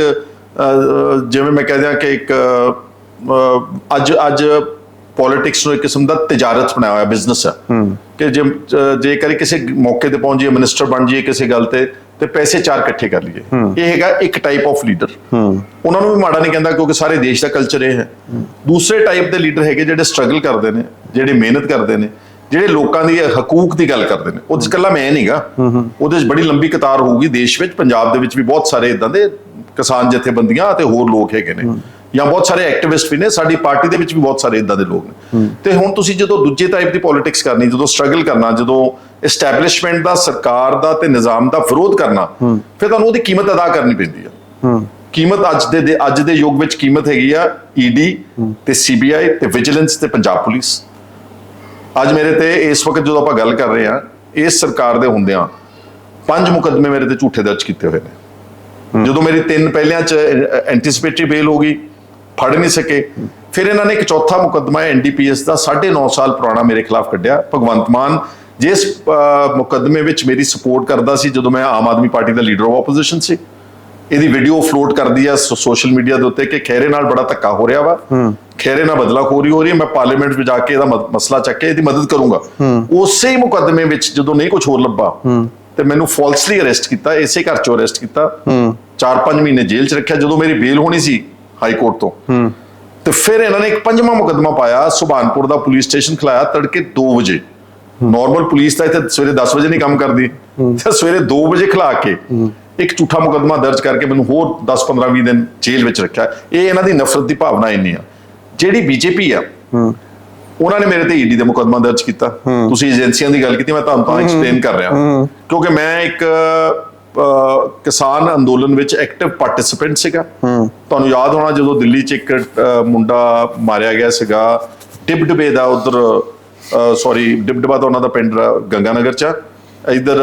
ਜਿਵੇਂ ਮੈਂ ਕਹਿ ਦਿਆਂ ਕਿ ਇੱਕ ਅੱਜ ਅੱਜ ਪੋਲਿਟਿਕਸ ਨੂੰ ਇੱਕ ਕਿਸਮ ਦਾ ਤਜਾਰਤ ਬਣਾਇਆ ਹੋਇਆ ਬਿਜ਼ਨਸ ਹੈ। ਕਿ ਜੇ ਜੇ ਕਰੀ ਕਿਸੇ ਮੌਕੇ ਤੇ ਪਹੁੰਚ ਜਾਈਏ ਮਿਨਿਸਟਰ ਬਣ ਜਾਈਏ ਕਿਸੇ ਗੱਲ ਤੇ ਤੇ ਪੈਸੇ ਚਾਰ ਇਕੱਠੇ ਕਰ ਲਈਏ। ਇਹ ਹੈਗਾ ਇੱਕ ਟਾਈਪ ਆਫ ਲੀਡਰ ਉਹਨਾਂ ਨੂੰ ਵੀ ਮਾੜਾ ਨਹੀਂ ਕਹਿੰਦਾ ਕਿਉਂਕਿ ਸਾਰੇ ਦੇਸ਼ ਦਾ ਕਲਚਰ ਇਹ ਹੈ। ਦੂਸਰੇ ਟਾਈਪ ਦੇ ਲੀਡਰ ਹੈਗੇ ਜਿਹੜੇ ਸਟਰਗਲ ਕਰਦੇ ਨੇ ਜਿਹੜੇ ਮਿਹਨਤ ਕਰਦੇ ਨੇ। ਜਿਹੜੇ ਲੋਕਾਂ ਦੀ ਹਕੂਕ ਦੀ ਗੱਲ ਕਰਦੇ ਨੇ ਉਹਦੇ ਚ ਇਕੱਲਾ ਮੈਂ ਨਹੀਂਗਾ। ਉਹਦੇ ਚ ਬੜੀ ਲੰਬੀ ਕਤਾਰ ਹੋਊਗੀ ਦੇਸ਼ ਵਿੱਚ। ਪੰਜਾਬ ਦੇ ਵਿੱਚ ਵੀ ਬਹੁਤ ਸਾਰੇ ਇਦਾਂ ਦੇ ਕਿਸਾਨ ਜਥੇਬੰਦੀਆਂ ਅਤੇ ਹੋਰ ਲੋਕ ਹੈਗੇ ਨੇ। ਜਾਂ ਬਹੁਤ ਸਾਰੇ ਐਕਟਿਵਿਸਟ ਵੀ ਨੇ ਸਾਡੀ ਪਾਰਟੀ ਦੇ ਵਿੱਚ ਵੀ ਬਹੁਤ ਸਾਰੇ ਇਦਾਂ ਦੇ ਲੋਕ ਨੇ। ਤੇ ਹੁਣ ਤੁਸੀਂ ਜਦੋਂ ਦੂਜੇ ਟਾਈਪ ਦੀ ਪੋਲਿਟਿਕਸ ਕਰਨੀ ਜਦੋਂ ਸਟਰਗਲ ਕਰਨਾ ਜਦੋਂ ਐਸਟੈਬਲਿਸ਼ਮੈਂਟ ਦਾ ਸਰਕਾਰ ਦਾ ਤੇ ਨਿਜ਼ਾਮ ਦਾ ਵਿਰੋਧ ਕਰਨਾ ਫਿਰ ਤੁਹਾਨੂੰ ਉਹਦੀ ਕੀਮਤ ਅਦਾ ਕਰਨੀ ਪੈਂਦੀ ਆ। ਕੀਮਤ ਅੱਜ ਦੇ ਦੇ ਅੱਜ ਦੇ ਯੁੱਗ ਵਿੱਚ ਕੀਮਤ ਹੈਗੀ ਆ ਈਡੀ ਤੇ ਸੀਬੀਆਈ ਤੇ ਵਿਜੀਲੈਂਸ ਤੇ ਪੰਜਾਬ ਪੁਲਿਸ। ਅੱਜ ਮੇਰੇ ਤੇ ਇਸ ਵਕਤ ਜਦੋਂ ਆਪਾਂ ਗੱਲ ਕਰ ਰਹੇ ਆ ਇਸ ਸਰਕਾਰ ਦੇ ਹੁੰਦਿਆਂ ਪੰਜ ਮੁਕੱਦਮੇ ਮੇਰੇ ਤੇ ਝੂਠੇ ਦਰਜ ਕੀਤੇ ਹੋਏ ਨੇ। ਜਦੋਂ ਮੇਰੀ ਤਿੰਨ ਪਹਿਲਿਆਂ ਚ ਐਂਟੀਸਿਪੇਟਰੀ ਬੇਲ ਹੋ ਗਈ ਫੜ ਨਹੀਂ ਸਕੇ ਫਿਰ ਇਹਨਾਂ ਨੇ ਇੱਕ ਚੌਥਾ ਮੁਕੱਦਮਾ ਐਨਡੀਪੀਐਸ ਦਾ 9.5 ਸਾਲ ਪੁਰਾਣਾ ਮੇਰੇ ਖਿਲਾਫ ਕੱਢਿਆ। ਭਗਵੰਤ ਮਾਨ ਜਿਸ ਮੁਕੱਦਮੇ ਵਿੱਚ ਮੇਰੀ ਸਪੋਰਟ ਕਰਦਾ ਸੀ ਜਦੋਂ ਮੈਂ ਆਮ ਆਦਮੀ ਪਾਰਟੀ ਦਾ ਲੀਡਰ ਆਫ ਆਪੋਜੀਸ਼ਨ ਸੀ। ਇਹਦੀ ਵੀਡੀਓ ਫਲੋਟ ਕਰਦੀ ਆ ਸੋਸ਼ਲ ਮੀਡੀਆ ਦੇ ਉੱਤੇ ਕਿ ਖੈਰੇ ਨਾਲ ਬੜਾ ਧੱਕਾ ਹੋ ਰਿਹਾ ਵਾ। ਖੈਰੇ ਨਾਲ ਬਦਲਾਖੋਰੀ ਹੋ ਰਹੀ ਹੈ ਮੈਂ ਪਾਰਲੀਮੈਂਟ ਵਿੱਚ ਜਾ ਕੇ ਇਹਦਾ ਮਸਲਾ ਚੱਕ ਕੇ ਇਹਦੀ ਮਦਦ ਕਰੂੰਗਾ। ਉਸੇ ਹੀ ਮੁਕੱਦਮੇ ਵਿੱਚ ਜਦੋਂ ਨਹੀਂ ਕੁਝ ਹੋਰ ਲੱਭਾ ਤੇ ਮੈਨੂੰ ਫਾਲਸਲੀ ਅਰੈਸਟ ਕੀਤਾ ਇਸੇ ਘਰ ਚੋਂ ਅਰੈਸਟ ਕੀਤਾ। 4-5 ਮਹੀਨੇ ਜੇਲ੍ਹ 'ਚ ਰੱਖਿਆ ਜਦੋਂ ਮੇਰੀ ਬੇਲ ਹੋਣੀ ਸੀ ਹਾਈ ਕੋਰਟ ਤੋਂ। ਤੇ ਫਿਰ ਇਹਨਾਂ ਨੇ ਇੱਕ ਪੰਜਵਾਂ ਮੁਕੱਦਮਾ ਪਾਇਆ ਸੁਭਾਨਪੁਰ ਦਾ ਪੁਲਿਸ ਸਟੇਸ਼ਨ ਖਲਾਇਆ ਤੜਕੇ 2 ਵਜੇ। ਨਾਰਮਲ ਪੁਲਿਸ ਤਾਂ ਇੱਥੇ ਸਵੇਰੇ 10 ਵਜੇ ਨਹੀਂ ਕੰਮ ਕਰਦੀ। ਤੇ ਸਵੇਰੇ 2 ਵਜੇ ਖਲਾ ਕੇ ਇੱਕ ਝੂਠਾ ਮੁਕੱਦਮਾ ਦਰਜ ਕਰਕੇ ਮੈਨੂੰ ਹੋਰ 10 15 20 ਦਿਨ ਜੇਲ੍ਹ ਵਿੱਚ ਰੱਖਿਆ। ਇਹ ਇਹਨਾਂ ਦੀ ਨਫ਼ਰਤ ਦੀ ਭਾਵਨਾ ਇੰਨੀ ਆ। ਜਿਹੜੀ ਬੀਜੇਪੀ ਆ ਉਹਨਾਂ ਨੇ ਮੇਰੇ ਤੇ ਈਡੀ ਦੇ ਮੁਕੱਦਮਾ ਦਰਜ ਕੀਤਾ। ਤੁਸੀਂ ਏਜੰਸੀਆਂ ਦੀ ਗੱਲ ਕੀਤੀ ਮੈਂ ਤੁਹਾਨੂੰ ਤਾਂ ਐਕਸਪਲੇਨ ਕਰ ਰਿਹਾ। ਕਿਉਂਕਿ ਮੈਂ ਇੱਕ ਕਿਸਾਨ ਅੰਦੋਲਨ ਵਿੱਚ ਐਕਟਿਵ ਪਾਰਟਿਸਿਪੈਂਟ ਸੀਗਾ। ਤੁਹਾਨੂੰ ਯਾਦ ਹੋਣਾ ਜਦੋਂ ਦਿੱਲੀ 'ਚ ਇੱਕ ਮੁੰਡਾ ਮਾਰਿਆ ਗਿਆ ਸੀਗਾ। ਟਿਬਡਬੇ ਦਾ ਉਧਰ ਸੌਰੀ ਡਿਬਡਬਾ ਦਾ ਉਹਨਾਂ ਦਾ ਪਿੰਡ ਗੰਗਾਨਗਰ 'ਚ ਇਧਰ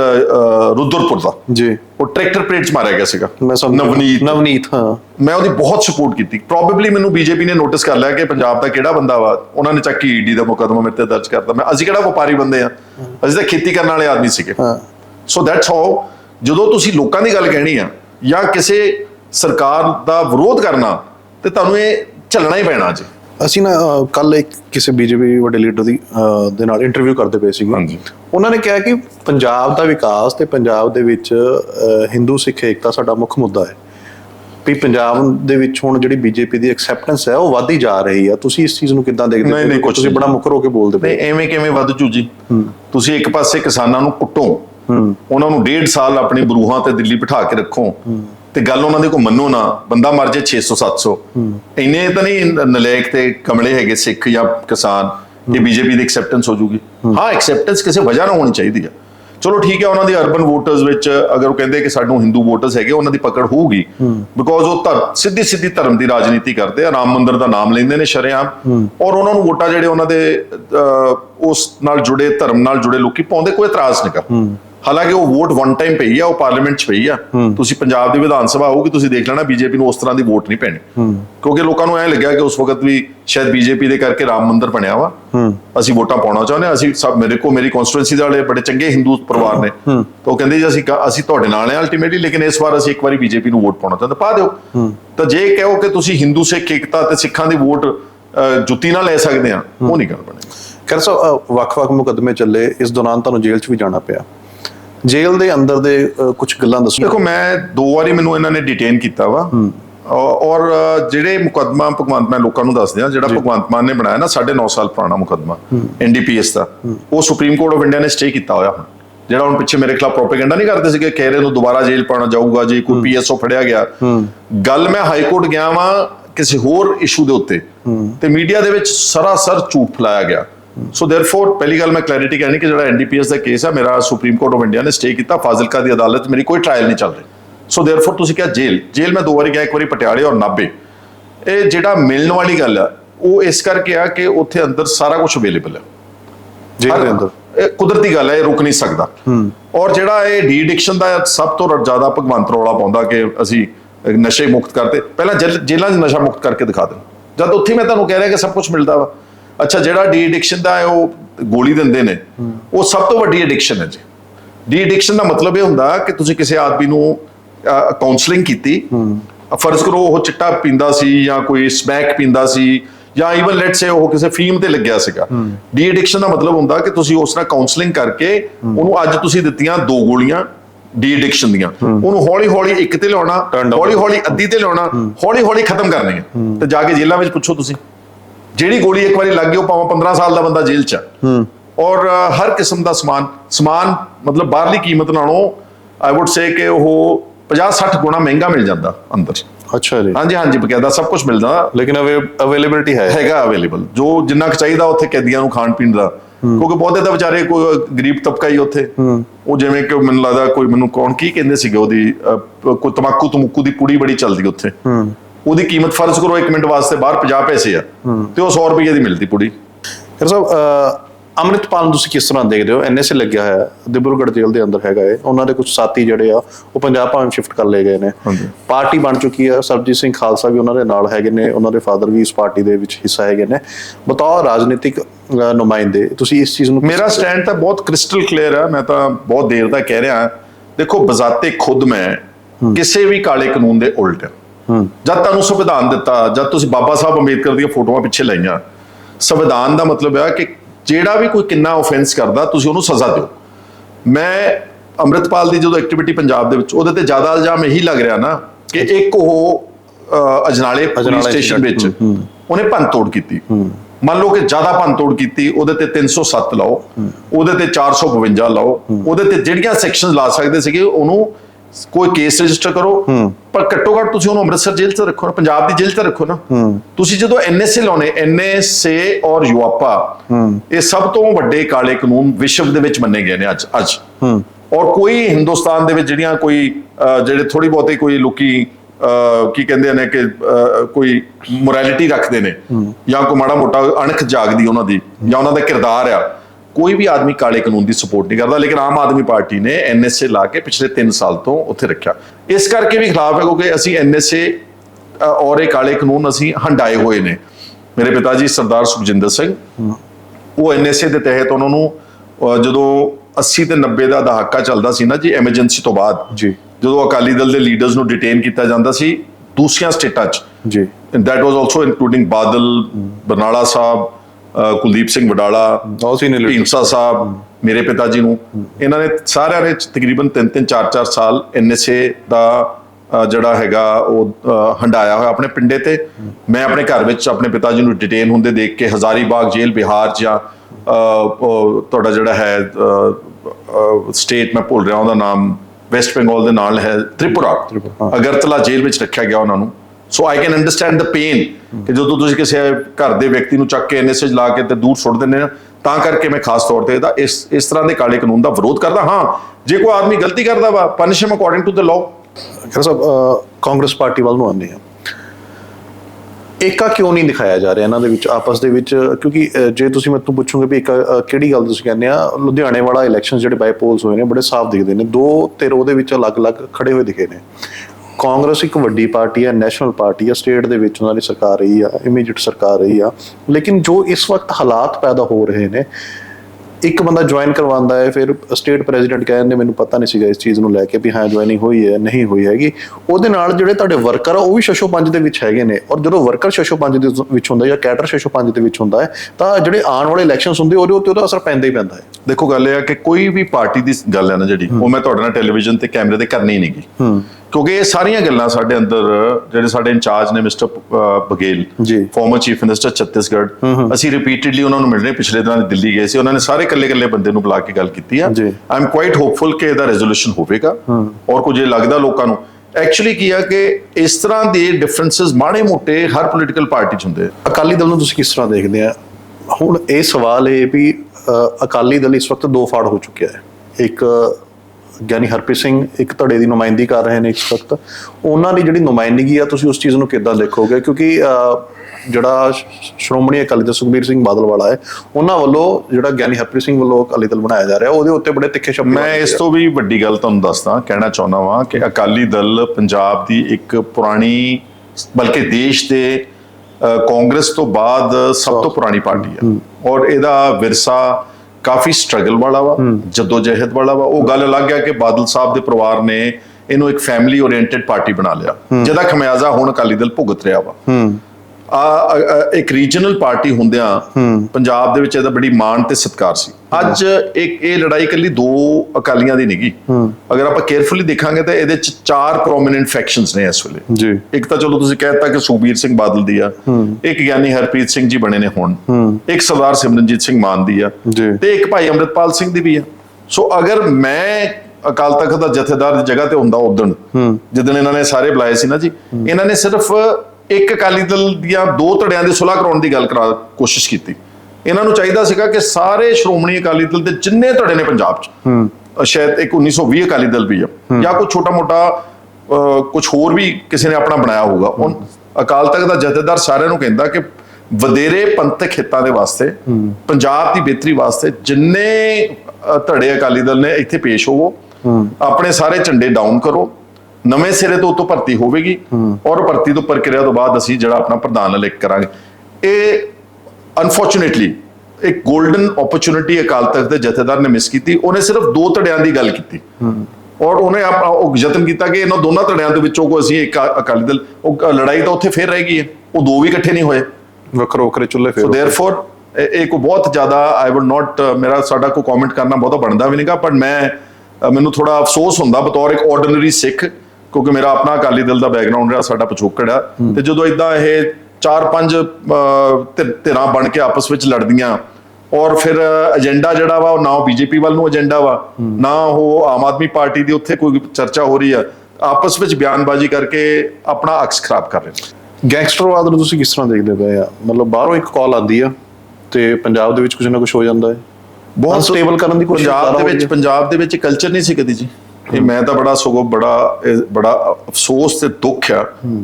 ਰੁਦਰਪੁਰ ਦਾ ਜੀ ਉਹ ਟਰੈਕਟਰ ਪਲੇਟ 'ਚ ਮਾਰਿਆ ਗਿਆ ਸੀਗਾ। ਮੈਂ ਸਮਝ ਨਵਨੀਤ ਨਵਨੀਤ ਹਾਂ ਮੈਂ ਉਹਦੀ ਬਹੁਤ ਸਪੋਰਟ ਕੀਤੀ ਪ੍ਰੋਬੇਬਲੀ ਮੈਨੂੰ ਬੀਜੇਪੀ ਨੇ ਨੋਟਿਸ ਕਰ ਲਿਆ ਕਿ ਪੰਜਾਬ ਦਾ ਕਿਹੜਾ ਬੰਦਾ ਵਾ ਉਹਨਾਂ ਨੇ ਚੱਕ ਈਡੀ ਦਾ ਮੁਕੱਦਮਾ ਮੇਰੇ ਤੇ ਦਰਜ ਕਰਤਾ ਮੈਂ ਅਸੀਂ ਕਿਹੜਾ ਵਪਾਰੀ ਬੰਦੇ ਆ ਅਸੀਂ ਤਾਂ ਖੇਤੀ ਕਰਨ ਵਾਲੇ ਆਦਮੀ ਸੀਗੇ ਹਾਂ ਸੋ ਦੈਟਸ ਹਾਊ ਜਦੋਂ ਤੁਸੀਂ ਲੋਕਾਂ ਦੀ ਗੱਲ ਕਹਿਣੀ ਆ ਜਾਂ ਕਿਸੇ ਸਰਕਾਰ ਦਾ ਵਿਰੋਧ ਕਰਨਾ ਤੇ ਤੁਹਾਨੂੰ ਇਹ ਚੱਲਣਾ ਹੀ ਪੈਣਾ ਜੀ ਅਸੀਂ ਨਾ ਕੱਲ ਇੱਕ ਕਿਸੇ ਬੀਜੇਪੀ ਵੱਡੇ ਲੀਡਰ ਦੀ ਅਹ, ਦੇ ਨਾਲ ਇੰਟਰਵਿਊ ਕਰਦੇ ਪਏ ਸੀਗੇ। ਹਾਂਜੀ। ਉਹਨਾਂ ਨੇ ਕਿਹਾ ਕਿ ਪੰਜਾਬ ਦਾ ਵਿਕਾਸ ਤੇ ਪੰਜਾਬ ਦੇ ਵਿੱਚ ਅਹ, ਹਿੰਦੂ ਸਿੱਖ ਏਕਤਾ ਸਾਡਾ ਮੁੱਖ ਮੁੱਦਾ ਹੈ। ਵੀ ਪੰਜਾਬ ਦੇ ਵਿੱਚ ਹੁਣ ਜਿਹੜੀ ਬੀਜੇਪੀ ਦੀ ਐਕਸੈਪਟੈਂਸ ਹੈ ਉਹ ਵਧਦੀ ਜਾ ਰਹੀ ਆ ਤੁਸੀਂ ਇਸ ਚੀਜ਼ ਨੂੰ ਕਿੱਦਾਂ ਦੇਖਦੇ ਨਹੀਂ, ਨਹੀਂ, ਕੁਛ ਤੁਸੀਂ ਨਹੀਂ। ਬੜਾ ਮੁੱਕਰ ਹੋ ਕੇ ਬੋਲਦੇ ਪਏ। ਐਵੇਂ ਕਿਵੇਂ ਵੱਧ ਜੂ ਜੀ? ਤੁਸੀਂ ਇੱਕ ਪਾਸੇ ਕਿਸਾਨਾਂ ਨੂੰ ਕੁੱਟੋ। ਉਹਨਾਂ ਨੂੰ ਡੇਢ ਸਾਲ ਆਪਣੀ ਬਰੂਹਾਂ ਤੇ ਦਿੱਲੀ ਬਿਠਾ ਕੇ ਰੱਖੋ। ਤੇ ਗੱਲ ਉਹਨਾਂ ਦੀ ਕੋ ਮੰਨੋ ਨਾ ਬੰਦਾ ਮਰ ਜੇ 600 700 ਇੰਨੇ ਤਾਂ ਨਹੀਂ ਨ- ਨਲਾਇਕ ਤੇ ਕਮਲੇ ਹੈਗੇ ਸਿੱਖ ਜਾਂ ਕਿਸਾਨ ਇਹ ਬੀਜੇਪੀ ਦੀ ਐਕਸੈਪਟੈਂਸ ਹੋ ਜੂਗੀ। ਹਾਂ। ਐਕਸੈਪਟੈਂਸ ਕਿਸੇ ਵਜ੍ਹਾ ਨਾਲ ਹੋਣੀ ਚਾਹੀਦੀ ਆ। ਚਲੋ ਠੀਕ ਹੈ ਉਹਨਾਂ ਦੀ ਅਰਬਨ ਵੋਟਰਸ ਵਿੱਚ ਅਗਰ ਉਹ ਕਹਿੰਦੇ ਕਿ ਸਾਨੂੰ ਹਿੰਦੂ ਵੋਟਰਸ ਹੈਗੇ ਉਹਨਾਂ ਦੀ ਪਕੜ ਹੋਊਗੀ। ਬਿਕੋਜ਼ ਉਹ ਧਰ ਸਿੱਧੀ ਸਿੱਧੀ ਧਰਮ ਦੀ ਰਾਜਨੀਤੀ ਕਰਦੇ ਆ ਰਾਮ ਮੰਦਿਰ ਦਾ ਨਾਮ ਲੈਂਦੇ ਨੇ ਸ਼ਰੇਆਮ। ਔਰ ਉਹਨਾਂ ਨੂੰ ਵੋਟਾਂ ਜਿਹੜੇ ਉਹਨਾਂ ਦੇ ਉਸ ਨਾਲ ਜੁੜੇ ਧਰਮ ਨਾਲ ਜੁੜੇ ਲੋਕੀ ਪਾਉਂਦੇ ਕੋਈ ਇਤਰਾਜ਼ ਨਹੀਂਗਾ ਹਾਲਾਂਕਿ ਉਹ ਵੋਟ ਵਨ ਟਾਈਮ ਪਈ ਆ ਉਹ ਪਾਰਲੀਮੈਂਟ 'ਚ ਪਈ ਆ। ਤੁਸੀਂ ਪੰਜਾਬ ਦੀ ਵਿਧਾਨ ਸਭਾ ਆਊਗੀ ਤੁਸੀਂ ਦੇਖ ਲੈਣਾ ਬੀਜੇਪੀ ਨੂੰ ਉਸ ਤਰ੍ਹਾਂ ਦੀ ਵੋਟ ਨਹੀਂ ਪੈਣੀ। ਕਿਉਂਕਿ ਲੋਕਾਂ ਨੂੰ ਐ ਲੱਗਿਆ ਕਿ ਉਸ ਵਕਤ ਵੀ ਸ਼ਾਇਦ ਬੀਜੇਪੀ ਦੇ ਕਰਕੇ ਰਾਮ ਮੰਦਿਰ ਬਣਿਆ ਵਾ। ਅਸੀਂ ਵੋਟਾਂ ਪਾਉਣਾ ਚਾਹੁੰਦੇ ਹਾਂ ਅਸੀਂ ਸਭ ਮੇਰੇ ਕੋ ਮੇਰੀ ਕਨਸਟੀਟੂਐਂਸੀ ਦੇ ਵਾਲੇ ਬੜੇ ਚੰਗੇ ਹਿੰਦੂ ਪਰਿਵਾਰ ਨੇ। ਤਾਂ ਉਹ ਕਹਿੰਦੇ ਜੀ ਅਸੀਂ ਅਸੀਂ ਤੁਹਾਡੇ ਨਾਲ ਹਾਂ ਅਲਟੀਮੇਟਲੀ ਲੇਕਿਨ ਇਸ ਵਾਰ ਅਸੀਂ ਇੱਕ ਵਾਰੀ ਬੀਜੇਪੀ ਨੂੰ ਵੋਟ ਪਾਉਣਾ ਚਾਹੁੰਦੇ ਪਾ ਦਿਓ। ਤਾਂ ਜੇ ਕਹੋ ਕਿ ਤੁਸੀਂ ਹਿੰਦੂ ਸਿੱਖ ਏਕਤਾ ਤੇ ਸਿੱਖਾਂ ਦੀ ਵੋਟ ਜੁੱਤੀ ਨਾਲ ਲੈ ਸਕਦੇ ਆ ਉਹ ਨਹੀਂ ਗੱਲ ਬਣੇਗੀ। ਖੈਰ ਸਾਹਿਬ ਵੱਖ-ਵੱਖ ਮੁਕੱਦਮੇ ਚੱਲੇ। ਇਸ ਦੌਰਾਨ ਤੁਹਾਨੂੰ ਜੇਲ੍ਹ 'ਚ ਵੀ ਜਾਣਾ ਪਿਆ। ਜੇਲ੍ਹ ਦੇ ਅੰਦਰ ਦੇ ਕੁਝ ਗੱਲਾਂ ਦੱਸੋ। ਦੇਖੋ ਮੈਂ ਦੋ ਵਾਰੀ ਮੈਨੂੰ ਇਹਨਾਂ ਨੇ ਡਿਟੇਨ ਕੀਤਾ ਵਾ। ਔਰ ਜਿਹੜੇ ਮੁਕੱਦਮਾ ਭਗਵੰਤ ਮੈਂ ਲੋਕਾਂ ਨੂੰ ਦੱਸ ਦਿਆਂ ਜਿਹੜਾ ਭਗਵੰਤ ਮਾਨ ਨੇ ਬਣਾਇਆ ਨਾ 9.5 ਸਾਲ ਪੁਰਾਣਾ ਮੁਕੱਦਮਾ ਐਨਡੀਪੀਐਸ ਦਾ। ਉਹ ਸੁਪਰੀਮ ਕੋਰਟ ਆਫ ਇੰਡੀਆ ਨੇ ਸਟੇ ਕੀਤਾ ਹੋਇਆ ਹੁਣ। ਜਿਹੜਾ ਹੁਣ ਪਿੱਛੇ ਮੇਰੇ ਖਿਲਾਫ ਪ੍ਰੋਪੇਗੈਂਡਾ ਨਹੀਂ ਕਰਦੇ ਸੀਗੇ ਕਹਿ ਰਹੇ ਨੂੰ ਦੁਬਾਰਾ ਜੇਲ੍ਹ ਪਾਉਣਾ ਜਾਊਗਾ ਜੇ ਕੋਈ ਪੀਐਸਓ ਫੜਿਆ ਗਿਆ। ਗੱਲ ਮੈਂ ਹਾਈ ਕੋਰਟ ਗਿਆ ਵਾਂ ਕਿਸੇ ਹੋਰ ਇਸ਼ੂ ਦੇ ਉੱਤੇ। ਤੇ ਮੀਡੀਆ ਦੇ ਵਿੱਚ ਸਰਾਸਰ ਝੂਠ ਫੈਲਾਇਆ ਗਿਆ। ਸੋ ਦੇਅਰਫੋਰ ਪਹਿਲੀ ਗੱਲ ਮੈਂ ਕਲੈਰਿਟੀ ਕਰਨੀ ਕਿ ਜਿਹੜਾ ਐਨਡੀਪੀਐਸ ਦਾ ਕੇਸ ਹੈ ਮੇਰਾ ਸੁਪਰੀਮ ਕੋਰਟ ਆਫ ਇੰਡੀਆ ਨੇ ਸਟੇ ਕੀਤਾ ਫਾਜ਼ਿਲਕਾ ਦੀ ਅਦਾਲਤ ਮੇਰੀ ਕੋਈ ਟ੍ਰਾਇਲ ਨਹੀਂ ਚੱਲ ਰਹੀ। ਸੋ ਦੇਅਰਫੋਰ ਤੁਸੀਂ ਕਿਹਾ ਜੇਲ੍ਹ। ਜੇਲ੍ਹ ਮੈਂ ਦੋ ਵਾਰੀ ਗਿਆ ਇੱਕ ਵਾਰੀ ਪਟਿਆਲੇ ਔਰ ਨਾਭੇ। ਇਹ ਜਿਹੜਾ ਮਿਲਣ ਵਾਲੀ ਗੱਲ ਆ ਉਹ ਇਸ ਕਰਕੇ ਆ ਕਿ ਉੱਥੇ ਅੰਦਰ ਸਾਰਾ ਕੁਝ ਅਵੇਲੇਬਲ ਹੈ ਜੇਲ੍ਹ ਦੇ ਅੰਦਰ। ਇਹ ਕੁਦਰਤੀ ਗੱਲ ਹੈ ਇਹ ਰੁਕ ਨਹੀਂ ਸਕਦਾ। ਔਰ ਜਿਹੜਾ ਇਹ ਡੀ ਐਡਿਕਸ਼ਨ ਦਾ ਸਭ ਤੋਂ ਜ਼ਿਆਦਾ ਭਗਵੰਤ ਰੌਲਾ ਪਾਉਂਦਾ ਕਿ ਅਸੀਂ ਨਸ਼ੇ ਮੁਕਤ ਕਰਤੇ। ਪਹਿਲਾਂ ਜੇਲ੍ਹਾਂ 'ਚ ਨਸ਼ਾ ਮੁਕਤ ਕਰਕੇ ਦਿਖਾ ਦੇਣ ਜਦ ਉੱਥੇ ਮੈਂ ਤੁਹਾਨੂੰ ਕਹਿ ਰਿਹਾ ਕਿ ਸਭ ਕੁਝ ਮਿਲਦਾ ਵਾ। ਅੱਛਾ ਜਿਹੜਾ ਡੀ ਐਡਿਕਸ਼ਨ ਦਾ ਹੈ ਉਹ ਗੋਲੀ ਦਿੰਦੇ ਨੇ ਉਹ ਸਭ ਤੋਂ ਵੱਡੀ ਐਡਿਕਸ਼ਨ ਹੈ ਜੀ। ਡੀ ਐਡਿਕਸ਼ਨ ਦਾ ਮਤਲਬ ਇਹ ਹੁੰਦਾ ਕਿ ਤੁਸੀਂ ਕਿਸੇ ਆਦਮੀ ਨੂੰ ਕਾਉਂਸਲਿੰਗ ਕੀਤੀ ਫਰਜ਼ ਕਰੋ ਉਹ ਚਿੱਟਾ ਪੀਂਦਾ ਸੀ ਜਾਂ ਕੋਈ ਸਮੈਕ ਪੀਂਦਾ ਸੀ ਜਾਂ ਇਵਨ ਲੈਟ ਸੇ ਉਹ ਕਿਸੇ ਫੀਮ ਤੇ ਲੱਗਿਆ ਸੀਗਾ। ਡੀ ਐਡਿਕਸ਼ਨ ਦਾ ਮਤਲਬ ਹੁੰਦਾ ਕਿ ਤੁਸੀਂ ਉਸ ਨਾਲ ਕਾਉਂਸਲਿੰਗ ਕਰਕੇ ਉਹਨੂੰ ਅੱਜ ਤੁਸੀਂ ਦਿੱਤੀਆਂ ਦੋ ਗੋਲੀਆਂ ਡੀ ਐਡਿਕਸ਼ਨ ਦੀਆਂ। ਉਹਨੂੰ ਹੌਲੀ ਹੌਲੀ ਇੱਕ ਤੇ ਲਿਆਉਣਾ ਹੌਲੀ ਹੌਲੀ ਅੱਧੀ ਤੇ ਲਿਆਉਣਾ ਹੌਲੀ ਹੌਲੀ ਖਤਮ ਕਰਨੀ ਹੈ। ਤੇ ਜਾ ਕੇ ਜੇਲ੍ਹਾਂ ਵਿੱਚ ਪੁੱਛੋ ਤੁਸੀਂ। ਜਿਹੜੀ ਗੋਲੀ ਇੱਕ ਵਾਰੀ ਲੱਗ ਗਈ ਉਹ ਭਾਵੇਂ 15 ਸਾਲ ਦਾ ਬੰਦਾ ਜੇਲ੍ਹ 'ਚ ਆ। ਔਰ ਹਰ ਕਿਸਮ ਦਾ ਸਮਾਨ ਸਮਾਨ ਮਤਲਬ ਬਾਹਰਲੀ ਕੀਮਤ ਨਾਲੋਂ ਆਈ ਊਡ ਸੇ ਕਿ ਉਹ 50 60 ਗੁਣਾ ਮਹਿੰਗਾ ਮਿਲ ਜਾਂਦਾ ਅੰਦਰ। ਅੱਛਾ ਜੀ। ਹਾਂਜੀ ਹਾਂਜੀ ਬਕਾਇਦਾ ਸਭ ਕੁਝ ਮਿਲਦਾ। ਲੇਕਿਨ ਅਵੇਲੇਬਿਲਟੀ ਹੈ। ਹੈਗਾ ਅਵੇਲੇਬਲ ਜੋ ਜਿੰਨਾ ਕੁ ਚਾਹੀਦਾ ਉੱਥੇ ਕੈਦੀਆਂ ਨੂੰ ਖਾਣ ਪੀਣ ਦਾ। ਕਿਉਂਕਿ ਬਹੁਤੇ ਤਾਂ ਵਿਚਾਰੇ ਕੋਈ ਗਰੀਬ ਤਬਕਾ ਹੀ ਉੱਥੇ। ਉਹ ਜਿਵੇਂ ਕਿ ਮੈਨੂੰ ਲੱਗਦਾ ਕੋਈ ਮੈਨੂੰ ਕੌਣ ਕੀ ਕਹਿੰਦੇ ਸੀਗੇ ਉਹਦੀ ਕੋਈ ਤਮਾਕੂ ਤਮੁਕੂ ਦੀ ਪੁੜੀ ਬੜੀ ਚੱਲਦੀ ਉੱਥੇ। ਉਹਦੀ ਕੀਮਤ ਫਰਜ਼ ਕਰੋ 1 ਮਿੰਟ ਵਾਸਤੇ ਬਾਹਰ 50 ਪੈਸੇ ਆ। ਤੇ ਉਹ 100 ਰੁਪਏ ਦੀ ਮਿਲਦੀ ਪੁੜੀ। ਖੈਰ ਸਾਹਿਬ ਅੰਮ੍ਰਿਤਪਾਲ ਨੂੰ ਤੁਸੀਂ ਕਿਸ ਤਰ੍ਹਾਂ ਦੇਖਦੇ ਹੋ? ਐਨਐਸਏ ਲੱਗਿਆ ਹੋਇਆ ਦਿਬਰੂਗੜ੍ਹ ਜੇਲ੍ਹ ਦੇ ਅੰਦਰ ਹੈਗਾ ਹੈ ਉਹਨਾਂ ਦੇ ਕੁਝ ਸਾਥੀ ਜਿਹੜੇ ਆ ਉਹ ਪੰਜਾਬ ਭਾਵੇਂ ਸ਼ਿਫਟ ਕਰ ਲਏ ਗਏ ਨੇ। ਪਾਰਟੀ ਬਣ ਚੁੱਕੀ ਹੈ ਸਰਬਜੀਤ ਸਿੰਘ ਖਾਲਸਾ ਵੀ ਉਹਨਾਂ ਦੇ ਨਾਲ ਹੈਗੇ ਨੇ ਉਹਨਾਂ ਦੇ ਫਾਦਰ ਵੀ ਇਸ ਪਾਰਟੀ ਦੇ ਵਿੱਚ ਹਿੱਸਾ ਹੈਗੇ ਨੇ। ਬਤੌਰ ਰਾਜਨੀਤਿਕ ਨੁਮਾਇੰਦੇ ਤੁਸੀਂ ਇਸ ਚੀਜ਼ ਨੂੰ ਮੇਰਾ ਸਟੈਂਡ ਤਾਂ ਬਹੁਤ ਕ੍ਰਿਸਟਲ ਕਲੀਅਰ ਹੈ ਮੈਂ ਤਾਂ ਬਹੁਤ ਦੇਰ ਦਾ ਕਹਿ ਰਿਹਾ। ਦੇਖੋ ਬਜ਼ਾਤੇ ਖੁਦ ਮੈਂ ਕਿਸੇ ਵੀ ਕਾਲੇ ਕਾਨੂੰਨ ਦੇ ਉਲਟ। ਹਾਂ ਜਦ ਤੁਹਾਨੂੰ ਸੰਵਿਧਾਨ ਦਿੱਤਾ ਜਦ ਤੁਸੀਂ ਬਾਬਾ ਸਾਹਿਬ ਅੰਬੇਦਕਰ ਦੀਆਂ ਫੋਟੋਆਂ ਪਿੱਛੇ ਲਾਈਆਂ ਸੰਵਿਧਾਨ ਦਾ ਮਤਲਬ ਹੈ ਕਿ ਜਿਹੜਾ ਵੀ ਕੋਈ ਕਿੰਨਾ ਆਫੈਂਸ ਕਰਦਾ ਤੁਸੀਂ ਉਹਨੂੰ ਸਜ਼ਾ ਦਿਓ। ਮੈਂ ਅੰਮ੍ਰਿਤਪਾਲ ਦੀ ਜਦੋਂ ਐਕਟੀਵਿਟੀ ਪੰਜਾਬ ਦੇ ਵਿੱਚ ਉਹਦੇ ਤੇ ਜ਼ਿਆਦਾ ਇਲਜ਼ਾਮ ਇਹੀ ਲੱਗ ਰਿਹਾ ਨਾ ਕਿ ਇੱਕ ਉਹ ਅਜਨਾਲੇ ਪੁਲਿਸ ਸਟੇਸ਼ਨ ਵਿੱਚ ਉਹਨੇ ਭੰਨ ਤੋੜ ਕੀਤੀ ਮੰਨ ਲਓ ਕਿ ਜ਼ਿਆਦਾ ਭੰਨ ਤੋੜ ਕੀਤੀ ਉਹਦੇ ਤੇ 307 ਲਾਓ ਉਹਦੇ ਤੇ 452 ਲਾਓ ਉਹਦੇ ਤੇ ਜਿਹੜੀਆਂ ਸੈਕਸ਼ਨਸ ਲਾ ਸਕਦੇ ਸੀਗੇ ਉਹਨੂੰ ਕੋਈ ਕੇਸ ਰਜਿਸਟਰ ਕਰੋ ਪਰ ਘੱਟੋ ਘੱਟ ਤੁਸੀਂ ਉਹਨੂੰ ਅੰਮ੍ਰਿਤਸਰ ਜੇਲ੍ਹ 'ਚ ਰੱਖੋ ਨਾ ਪੰਜਾਬ ਦੀ ਜੇਲ੍ਹ 'ਚ ਰੱਖੋ ਨਾ। ਤੁਸੀਂ ਜਦੋਂ ਐਨਐਸਏ ਲਾਉਣੇ ਐਨਐਸਏ ਔਰ ਯੂਆਪਾ ਇਹ ਸਭ ਤੋਂ ਵੱਡੇ ਕਾਲੇ ਕਾਨੂੰਨ ਵਿਸ਼ਵ ਦੇ ਵਿੱਚ ਮੰਨੇ ਗਏ ਨੇ ਅੱਜ ਅੱਜ। ਔਰ ਕੋਈ ਹਿੰਦੁਸਤਾਨ ਦੇ ਵਿੱਚ ਜਿਹੜੀਆਂ ਕੋਈ ਜਿਹੜੇ ਥੋੜੀ ਬਹੁਤੀ ਕੋਈ ਲੋਕੀ ਕੀ ਕਹਿੰਦੇ ਨੇ ਕਿ ਕੋਈ ਮੋਰੈਲਿਟੀ ਰੱਖਦੇ ਨੇ ਜਾਂ ਕੋਈ ਮਾੜਾ ਮੋਟਾ ਅਣਖ ਜਾਗਦੀ ਉਹਨਾਂ ਦੀ ਜਾਂ ਉਹਨਾਂ ਦਾ ਕਿਰਦਾਰ ਆ ਕੋਈ ਵੀ ਆਦਮੀ ਕਾਲੇ ਕਾਨੂੰਨ ਦੀ ਸਪੋਰਟ ਨਹੀਂ ਕਰਦਾ ਲੇਕਿਨ ਆਮ ਆਦਮੀ ਪਾਰਟੀ ਨੇ ਐਨਐਸਏ ਲਾ ਕੇ ਪਿਛਲੇ 3 ਸਾਲ ਤੋਂ ਉੱਥੇ ਰੱਖਿਆ। ਇਸ ਕਰਕੇ ਵੀ ਖਿਲਾਫ ਹੈ ਕਿਉਂਕਿ ਅਸੀਂ ਐਨਐਸਏ ਔਰ ਇਹ ਕਾਲੇ ਕਾਨੂੰਨ ਅਸੀਂ ਹੰਡਾਏ ਹੋਏ ਨੇ। ਮੇਰੇ ਪਿਤਾ ਜੀ ਸਰਦਾਰ ਸੁਖਜਿੰਦਰ ਸਿੰਘ ਉਹ ਐਨਐਸਏ ਦੇ ਤਹਿਤ ਉਹਨਾਂ ਨੂੰ ਜਦੋਂ 80 ਤੇ 90 ਦਾ ਦਹਾਕਾ ਚੱਲਦਾ ਸੀ ਨਾ ਜੀ ਐਮਰਜੈਂਸੀ ਤੋਂ ਬਾਅਦ ਜੀ। ਜਦੋਂ ਅਕਾਲੀ ਦਲ ਦੇ ਲੀਡਰਸ ਨੂੰ ਡਿਟੇਨ ਕੀਤਾ ਜਾਂਦਾ ਸੀ ਦੂਸਰੀਆਂ ਸਟੇਟਾਂ 'ਚ ਜੀ। That was also including Badal Barnala Sahib Kuldeep Singh Wadala Dhindsa Sahib ਮੇਰੇ ਪਿਤਾ ਜੀ ਨੂੰ। ਇਹਨਾਂ ਨੇ ਸਾਰਿਆਂ ਨੇ ਤਕਰੀਬਨ 3-3 4-4 ਸਾਲ ਐਨਐਸਏ ਦਾ ਜਿਹੜਾ ਹੈਗਾ ਉਹ ਹੰਡਾਇਆ ਹੋਇਆ ਆਪਣੇ ਪਿੰਡੇ ਤੇ। ਮੈਂ ਆਪਣੇ ਘਰ ਵਿੱਚ ਆਪਣੇ ਪਿਤਾ ਜੀ ਨੂੰ ਡਿਟੇਨ ਹੁੰਦੇ ਦੇਖ ਕੇ ਹਜ਼ਾਰੀ ਬਾਗ ਜੇਲ੍ਹ ਬਿਹਾਰ ਜਾਂ ਤੁਹਾਡਾ ਜਿਹੜਾ ਹੈ ਸਟੇਟ ਮੈਂ ਭੁੱਲ ਰਿਹਾ ਉਹਦਾ ਨਾਮ ਵੈਸਟ ਬੰਗਾਲ ਦੇ ਨਾਲ ਹੈ ਤ੍ਰਿਪੁਰਾ। ਅਗਰਤਲਾ ਜੇਲ੍ਹ ਵਿੱਚ ਰੱਖਿਆ ਗਿਆ ਉਹਨਾਂ ਨੂੰ। So I can understand the pain ਕਿ ਜਦੋਂ ਤੁਸੀਂ ਕਿਸੇ ਘਰ ਦੇ ਵਿਅਕਤੀ ਨੂੰ ਚੱਕ ਕੇ ਐਨਐਸਏ ਲਾ ਕੇ ਤੇ ਦੂਰ ਸੁੱਟ ਦਿੰਦੇ ਆ ਤਾਂ ਕਰਕੇ ਮੈਂ ਖਾਸ ਤੌਰ ਤੇ ਇਹਦਾ ਇਸ ਇਸ ਤਰ੍ਹਾਂ ਦੇ ਕਾਲੇ ਕਾਨੂੰਨ ਦਾ ਵਿਰੋਧ ਕਰਦਾ ਹਾਂ। ਜੇ ਕੋਈ ਆਦਮੀ ਗਲਤੀ ਕਰਦਾ ਵਾ punish him according to the law ਖੈਰ ਸਾਹਿਬ ਕਾਂਗਰਸ ਪਾਰਟੀ ਵੱਲ ਨੂੰ ਆਉਂਦੇ ਆ ਏਕਾ ਕਿਉਂ ਨਹੀਂ ਦਿਖਾਇਆ ਜਾ ਰਿਹਾ ਇਹਨਾਂ ਦੇ ਵਿੱਚ, ਆਪਸ ਦੇ ਵਿੱਚ? ਕਿਉਂਕਿ ਜੇ ਤੁਸੀਂ ਮੈਨੂੰ ਪੁੱਛੋਗੇ ਵੀ ਇੱਕ ਕਿਹੜੀ ਗੱਲ ਤੁਸੀਂ ਕਹਿੰਦੇ ਆ, ਲੁਧਿਆਣੇ ਵਾਲਾ ਇਲੈਕਸ਼ਨ ਜਿਹੜੇ ਬਾਈ ਪੋਲਸ ਹੋਏ ਨੇ, ਬੜੇ ਸਾਫ਼ ਦਿਖਦੇ ਨੇ। ਦੋ ਧਿਰ ਉਹਦੇ ਵਿੱਚ ਅਲੱਗ-ਅਲੱਗ ਖੜੇ ਹੋਏ ਦਿਖੇ ਨੇ। ਕਾਂਗਰਸ ਇੱਕ ਵੱਡੀ ਪਾਰਟੀ ਹੈ ਨੈਸ਼ਨਲ ਪਾਰਟੀ ਹੈ ਸਟੇਟ ਦੇ ਵਿੱਚ ਉਹਨਾਂ ਦੀ ਸਰਕਾਰ ਰਹੀ ਆ ਇਮੀਡੀਏਟ ਸਰਕਾਰ ਰਹੀ ਆ। ਲੇਕਿਨ ਜੋ ਇਸ ਵਕਤ ਹਾਲਾਤ ਪੈਦਾ ਹੋ ਰਹੇ ਨੇ ਇੱਕ ਬੰਦਾ ਜੁਆਇਨ ਕਰਵਾਉਂਦਾ ਹੈ ਫਿਰ ਸਟੇਟ ਪ੍ਰੈਜ਼ੀਡੈਂਟ ਕਹਿੰਦੇ ਮੈਨੂੰ ਪਤਾ ਨਹੀਂ ਸੀਗਾ ਇਸ ਚੀਜ਼ ਨੂੰ ਲੈ ਕੇ ਵੀ ਹਾਂ ਜੁਆਇਨਿੰਗ ਹੋਈ ਹੈ ਨਹੀਂ ਹੋਈ ਹੈਗੀ। ਉਹਦੇ ਨਾਲ ਜਿਹੜੇ ਤੁਹਾਡੇ ਵਰਕਰ ਆ ਉਹ ਵੀ ਸ਼ਸ਼ੋ ਪੰਜ ਦੇ ਵਿੱਚ ਹੈਗੇ ਨੇ। ਔਰ ਜਦੋਂ ਵਰਕਰ ਸ਼ਸ਼ੋ ਪੰਜ ਦੇ ਵਿੱਚ ਹੁੰਦਾ ਜਾਂ ਕੈਡਰ ਸ਼ਸ਼ੋ ਪੰਜ ਦੇ ਵਿੱਚ ਹੁੰਦਾ ਹੈ ਤਾਂ ਜਿਹੜੇ ਆਉਣ ਵਾਲੇ ਇਲੈਕਸ਼ਨਸ ਹੁੰਦੇ ਉਹਦੇ ਉੱਤੇ ਉਹਦਾ ਅਸਰ ਪੈਂਦਾ ਹੀ ਪੈਂਦਾ ਹੈ। ਦੇਖੋ ਗੱਲ ਇਹ ਆ ਕਿ ਕੋਈ ਵੀ ਪਾਰਟੀ ਦੀ ਗੱਲ ਹੈ ਨਾ ਜਿਹੜੀ ਉਹ ਮੈਂ ਤੁਹਾਡੇ ਨਾਲ ਟੈਲੀਵਿਜ਼ਨ ਤੇ ਕੈਮਰੇ ਤੇ ਕਰਨੀ ਨਹੀਂਗੀ ਕਿਉਂਕਿ ਇਹ ਸਾਰੀਆਂ ਗੱਲਾਂ ਸਾਡੇ ਅੰਦਰ ਜਿਹੜੇ ਸਾਡੇ ਇੰਚਾਰਜ ਨੇ ਮਿਸਟਰ ਬਗੇਲ ਜੀ। ਫਾਰਮਰ ਚੀਫ ਮਿਨਿਸਟਰ ਛੱਤੀਸਗੜ੍ਹ ਅਸੀਂ ਰਿਪੀਟਡਲੀ ਉਹਨਾਂ ਨੂੰ ਮਿਲਣੇ ਪਿਛਲੇ ਦਿਨਾਂ ਦਿੱਲੀ ਗਏ ਸੀ। ਉਹਨਾਂ ਨੇ ਸਾਰੇ ਇਕੱਲੇ-ਇਕੱਲੇ ਬੰਦੇ ਨੂੰ ਬੁਲਾ ਕੇ ਗੱਲ ਕੀਤੀ ਆ। ਆਈ ਐਮ ਕੁਆਇਟ ਹੋਪਫੁਲ ਕਿ ਇਹਦਾ ਰੈਜ਼ੋਲੂਸ਼ਨ ਹੋਵੇਗਾ। ਔਰ ਕੁਝ ਇਹ ਲੱਗਦਾ ਲੋਕਾਂ ਨੂੰ। ਐਕਚੁਅਲੀ ਕੀ ਆ ਕਿ ਇਸ ਤਰ੍ਹਾਂ ਦੇ ਡਿਫਰੈਂਸਸ ਮਾੜੇ ਮੋਟੇ ਹਰ ਪੋਲੀਟੀਕਲ ਪਾਰਟੀ 'ਚ ਹੁੰਦੇ ਆ। ਅਕਾਲੀ ਦਲ ਨੂੰ ਤੁਸੀਂ ਕਿਸ ਤਰ੍ਹਾਂ ਦੇਖਦੇ ਆ? ਹੁਣ ਇਹ ਸਵਾਲ ਇਹ ਵੀ ਅਕਾਲੀ ਦਲ ਇਸ ਵਕਤ ਦੋ ਫਾੜ ਹੋ ਚੁੱਕਿਆ ਹੈ। ਇੱਕ ਗਿਆਨੀ ਹਰਪ੍ਰੀਤ ਸਿੰਘ ਇੱਕ ਧੜੇ ਦੀ ਨੁਮਾਇੰਦਗੀ ਕਰ ਰਹੇ ਨੇ ਇਸ ਵਕਤ। ਉਹਨਾਂ ਦੀ ਜਿਹੜੀ ਨੁਮਾਇੰਦਗੀ ਆ ਤੁਸੀਂ ਉਸ ਚੀਜ਼ ਨੂੰ ਕਿੱਦਾਂ ਦੇਖੋਗੇ? ਕਿਉਂਕਿ ਜਿਹੜਾ ਸ਼੍ਰੋਮਣੀ ਅਕਾਲੀ ਦਲ ਸੁਖਬੀਰ ਸਿੰਘ ਬਾਦਲ ਵਾਲਾ ਹੈ ਉਹਨਾਂ ਵੱਲੋਂ ਜਿਹੜਾ ਗਿਆਨੀ ਹਰਪ੍ਰੀਤ ਸਿੰਘ ਵੱਲੋਂ ਅਕਾਲੀ ਦਲ ਬਣਾਇਆ ਜਾ ਰਿਹਾ ਉਹਦੇ ਉੱਤੇ ਬੜੇ ਤਿੱਖੇ ਸ਼ਬਦ ਮੈਂ ਇਸ ਤੋਂ ਵੀ ਵੱਡੀ ਗੱਲ ਤੁਹਾਨੂੰ ਦੱਸਦਾ ਕਹਿਣਾ ਚਾਹੁੰਦਾ ਵਾਂ ਕਿ ਅਕਾਲੀ ਦਲ ਪੰਜਾਬ ਦੀ ਇੱਕ ਪੁਰਾਣੀ ਬਲਕਿ ਦੇਸ਼ ਦੇ ਕਾਂਗਰਸ ਤੋਂ ਬਾਅਦ ਸਭ ਤੋਂ ਪੁਰਾਣੀ ਪਾਰਟੀ ਹੈ। ਔਰ ਇਹਦਾ ਵਿਰਸਾ ਕਾਫੀ ਸਟਰਗਲ ਵਾਲਾ ਵਾ ਜਦੋਜਹਿਦ ਵਾਲਾ ਵਾ। ਉਹ ਗੱਲ ਅਲੱਗ ਹੈ ਕਿ ਬਾਦਲ ਸਾਹਿਬ ਦੇ ਪਰਿਵਾਰ ਨੇ ਇਹਨੂੰ ਇੱਕ ਫੈਮਿਲੀ ਓਰੀਐਂਟਡ ਪਾਰਟੀ ਬਣਾ ਲਿਆ। ਜਿਹਦਾ ਖਮਿਆਜ਼ਾ ਹੁਣ ਅਕਾਲੀ ਦਲ ਭੁਗਤ ਰਿਹਾ ਵਾ। ਆ ਇੱਕ ਰੀਜਨਲ ਪਾਰਟੀ ਹੁੰਦਿਆਂ ਪੰਜਾਬ ਦੇ ਵਿੱਚ ਇਹਦਾ ਬੜੀ ਮਾਣ ਤੇ ਸਤਿਕਾਰ ਸੀ। ਅੱਜ ਇੱਕ ਇਹ ਲੜਾਈ ਇਕੱਲੀ ਦੋ ਅਕਾਲੀਆਂ ਦੀ ਨਹੀਂਗੀ ਅਗਰ ਆਪਾਂ ਕੇਅਰਫੁਲੀ ਦੇਖਾਂਗੇ ਤਾਂ ਇਹਦੇ ਚ ਚਾਰ ਪ੍ਰੋਮਿਨੈਂਟ ਫੈਕਸ਼ਨਸ ਨੇ ਇਸ ਵੇਲੇ। ਜੀ। ਇੱਕ ਤਾਂ ਚਲੋ ਤੁਸੀਂ ਕਹਿ ਦਿੱਤਾ ਕਿ ਸੁਖਬੀਰ ਸਿੰਘ ਬਾਦਲ ਦੀ ਆ। ਇੱਕ ਗਿਆਨੀ ਹਰਪ੍ਰੀਤ ਸਿੰਘ ਜੀ ਬਣੇ ਨੇ ਹੁਣ। ਇੱਕ ਸਰਦਾਰ ਸਿਮਰਨਜੀਤ ਸਿੰਘ ਮਾਨ ਦੀ ਆ। ਤੇ ਇੱਕ ਭਾਈ ਅੰਮ੍ਰਿਤਪਾਲ ਸਿੰਘ ਦੀ ਵੀ ਆ। ਸੋ ਅਗਰ ਮੈਂ ਅਕਾਲ ਤਖਤ ਦਾ ਜਥੇਦਾਰ ਦੀ ਜਗ੍ਹਾ ਤੇ ਹੁੰਦਾ ਉਦਣ ਜਿੱਦਣ ਇਹਨਾਂ ਨੇ ਸਾਰੇ ਬੁਲਾਏ ਸੀ ਨਾ ਜੀ ਇਹਨਾਂ ਨੇ ਸਿਰਫ ਇੱਕ ਅਕਾਲੀ ਦਲ ਦੀਆਂ ਦੋ ਧੜਿਆਂ ਦੀ ਸੁਲ੍ਹਾ ਕਰਾਉਣ ਦੀ ਗੱਲ ਕਰਾ ਕੋਸ਼ਿਸ਼ ਕੀਤੀ। ਇਹਨਾਂ ਨੂੰ ਚਾਹੀਦਾ ਸੀਗਾ ਕਿ ਸਾਰੇ ਸ਼੍ਰੋਮਣੀ ਅਕਾਲੀ ਦਲ ਦੇ ਜਿੰਨੇ ਧੜੇ ਨੇ ਪੰਜਾਬ 'ਚ ਅ, ਸ਼ਾਇਦ ਇੱਕ 1920 ਅਕਾਲੀ ਦਲ ਵੀ ਆ ਜਾਂ ਕੋਈ ਛੋਟਾ ਮੋਟਾ ਕੁਝ ਹੋਰ ਵੀ ਕਿਸੇ ਨੇ ਆਪਣਾ ਬਣਾਇਆ ਹੋਊਗਾ। ਉਹ ਅਕਾਲ ਤਖਤ ਦਾ ਜਥੇਦਾਰ ਸਾਰਿਆਂ ਨੂੰ ਕਹਿੰਦਾ ਕਿ ਵਧੇਰੇ ਪੰਥਕ ਹਿੱਤਾਂ ਦੇ ਵਾਸਤੇ ਪੰਜਾਬ ਦੀ ਬਿਹਤਰੀ ਵਾਸਤੇ ਜਿੰਨੇ ਧੜੇ ਅਕਾਲੀ ਦਲ ਨੇ ਇੱਥੇ ਪੇਸ਼ ਹੋਵੋ ਆਪਣੇ ਸਾਰੇ ਝੰਡੇ ਡਾਊਨ ਕਰੋ ਨਵੇਂ ਸਿਰੇ ਤੋਂ ਉਤੋਂ ਭਰਤੀ ਹੋਵੇਗੀ ਔਰ ਭਰਤੀ ਤੋਂ ਪ੍ਰਕਿਰਿਆ ਤੋਂ ਬਾਅਦ ਅਸੀਂ ਜਿਹੜਾ ਆਪਣਾ ਪ੍ਰਧਾਨ ਇਲੈਕਟ ਕਰਾਂਗੇ। ਇਹ ਅਨਫੋਰਚੂਨੇਟਲੀ ਇੱਕ 골ਡਨ ਓਪਰਚ्युनिटी ਅਕਾਲ ਤਖਤ ਦੇ ਜਥੇਦਾਰ ਨੇ ਮਿਸ ਕੀਤੀ। ਉਹਨੇ ਸਿਰਫ ਦੋ ਧੜਿਆਂ ਦੀ ਗੱਲ ਕੀਤੀ। ਔਰ ਉਹਨੇ ਉਹ ਯਤਨ ਕੀਤਾ ਕਿ ਇਹਨਾਂ ਦੋਨਾਂ ਧੜਿਆਂ ਦੇ ਵਿੱਚੋਂ ਕੋਈ ਅਸੀਂ ਇੱਕ ਅਕਾਲੀ ਦਲ ਉਹ ਲੜਾਈ ਤਾਂ ਉੱਥੇ ਫੇਰ ਰਹਿ ਗਈ ਹੈ। ਉਹ ਦੋ ਵੀ ਇਕੱਠੇ ਨਹੀਂ ਹੋਏ। ਵੱਖਰੇ ਵੱਖਰੇ ਚੁੱਲ੍ਹੇ ਫੇਰ ਸੋ ਥੈਰਫੋਰ ਇਹ ਕੋ ਬਹੁਤ ਜ਼ਿਆਦਾ ਆਈ ਵਿਲ ਨਾਟ ਮੇਰਾ ਸਾਡਾ ਕੋ ਕਮੈਂਟ ਕਰਨਾ ਬਹੁਤਾ ਬਣਦਾ ਵੀ ਨਹੀਂਗਾ ਪਰ ਮੈਂ ਮੈਨੂੰ ਥੋੜਾ ਅਫਸੋਸ ਹੁੰਦਾ ਬਤੌਰ ਇੱਕ ਆਰਡੀਨਰੀ ਸਿੱਖ ਕਿਉਂਕਿ ਮੇਰਾ ਆਪਣਾ ਅਕਾਲੀ ਦਲ ਦਾ ਬੈਕਗ੍ਰਾਉਂਡ ਰਿਹਾ ਸਾਡਾ ਪਿਛੋਕੜ ਆ। ਤੇ ਜਦੋਂ ਇਦਾਂ ਇਹ ਚਾਰ ਪੰਜ ਧਿਰ- ਬਣ ਕੇ ਆਪਸ ਵਿੱਚ ਲੜਦੀਆਂ ਔਰ ਫਿਰ ਏਜੰਡਾ ਜਿਹੜਾ ਵਾ ਉਹ ਨਾ ਬੀਜੇਪੀ ਵੱਲ ਨੂੰ ਏਜੰਡਾ ਵਾ ਨਾ ਉਹ ਆਮ ਆਦਮੀ ਪਾਰਟੀ ਦੀ ਉੱਥੇ ਕੋਈ ਚਰਚਾ ਹੋ ਰਹੀ ਆ ਆਪਸ ਵਿੱਚ ਬਿਆਨਬਾਜ਼ੀ ਕਰਕੇ ਆਪਣਾ ਅਕਸ ਖਰਾਬ ਕਰ ਰਹੇ ਨੇ। ਗੈਂਗਸਟਰਵਾਦ ਨੂੰ ਤੁਸੀਂ ਕਿਸ ਤਰ੍ਹਾਂ ਦੇਖਦੇ ਪਏ ਆ? ਮਤਲਬ ਬਾਹਰੋਂ ਇੱਕ ਕਾਲ ਆਉਂਦੀ ਆ ਤੇ ਪੰਜਾਬ ਦੇ ਵਿੱਚ ਕੁਝ ਨਾ ਕੁਝ ਹੋ ਜਾਂਦਾ ਹੈ। ਬਹੁਤ ਸਟੇਬਲ ਕਰਨ ਦੀ ਕੋਸ਼ਿਸ਼ ਪੰਜਾਬ ਦੇ ਵਿੱਚ। ਪੰਜਾਬ ਦੇ ਵਿੱਚ ਕਲਚਰ ਨਹੀਂ ਸੀ ਕਦੀ ਜੀ। ਇਹ ਮੈਂ ਤਾਂ ਬੜਾ ਸਗੋਂ ਬੜਾ ਬੜਾ ਅਫਸੋਸ ਤੇ ਦੁੱਖ ਆ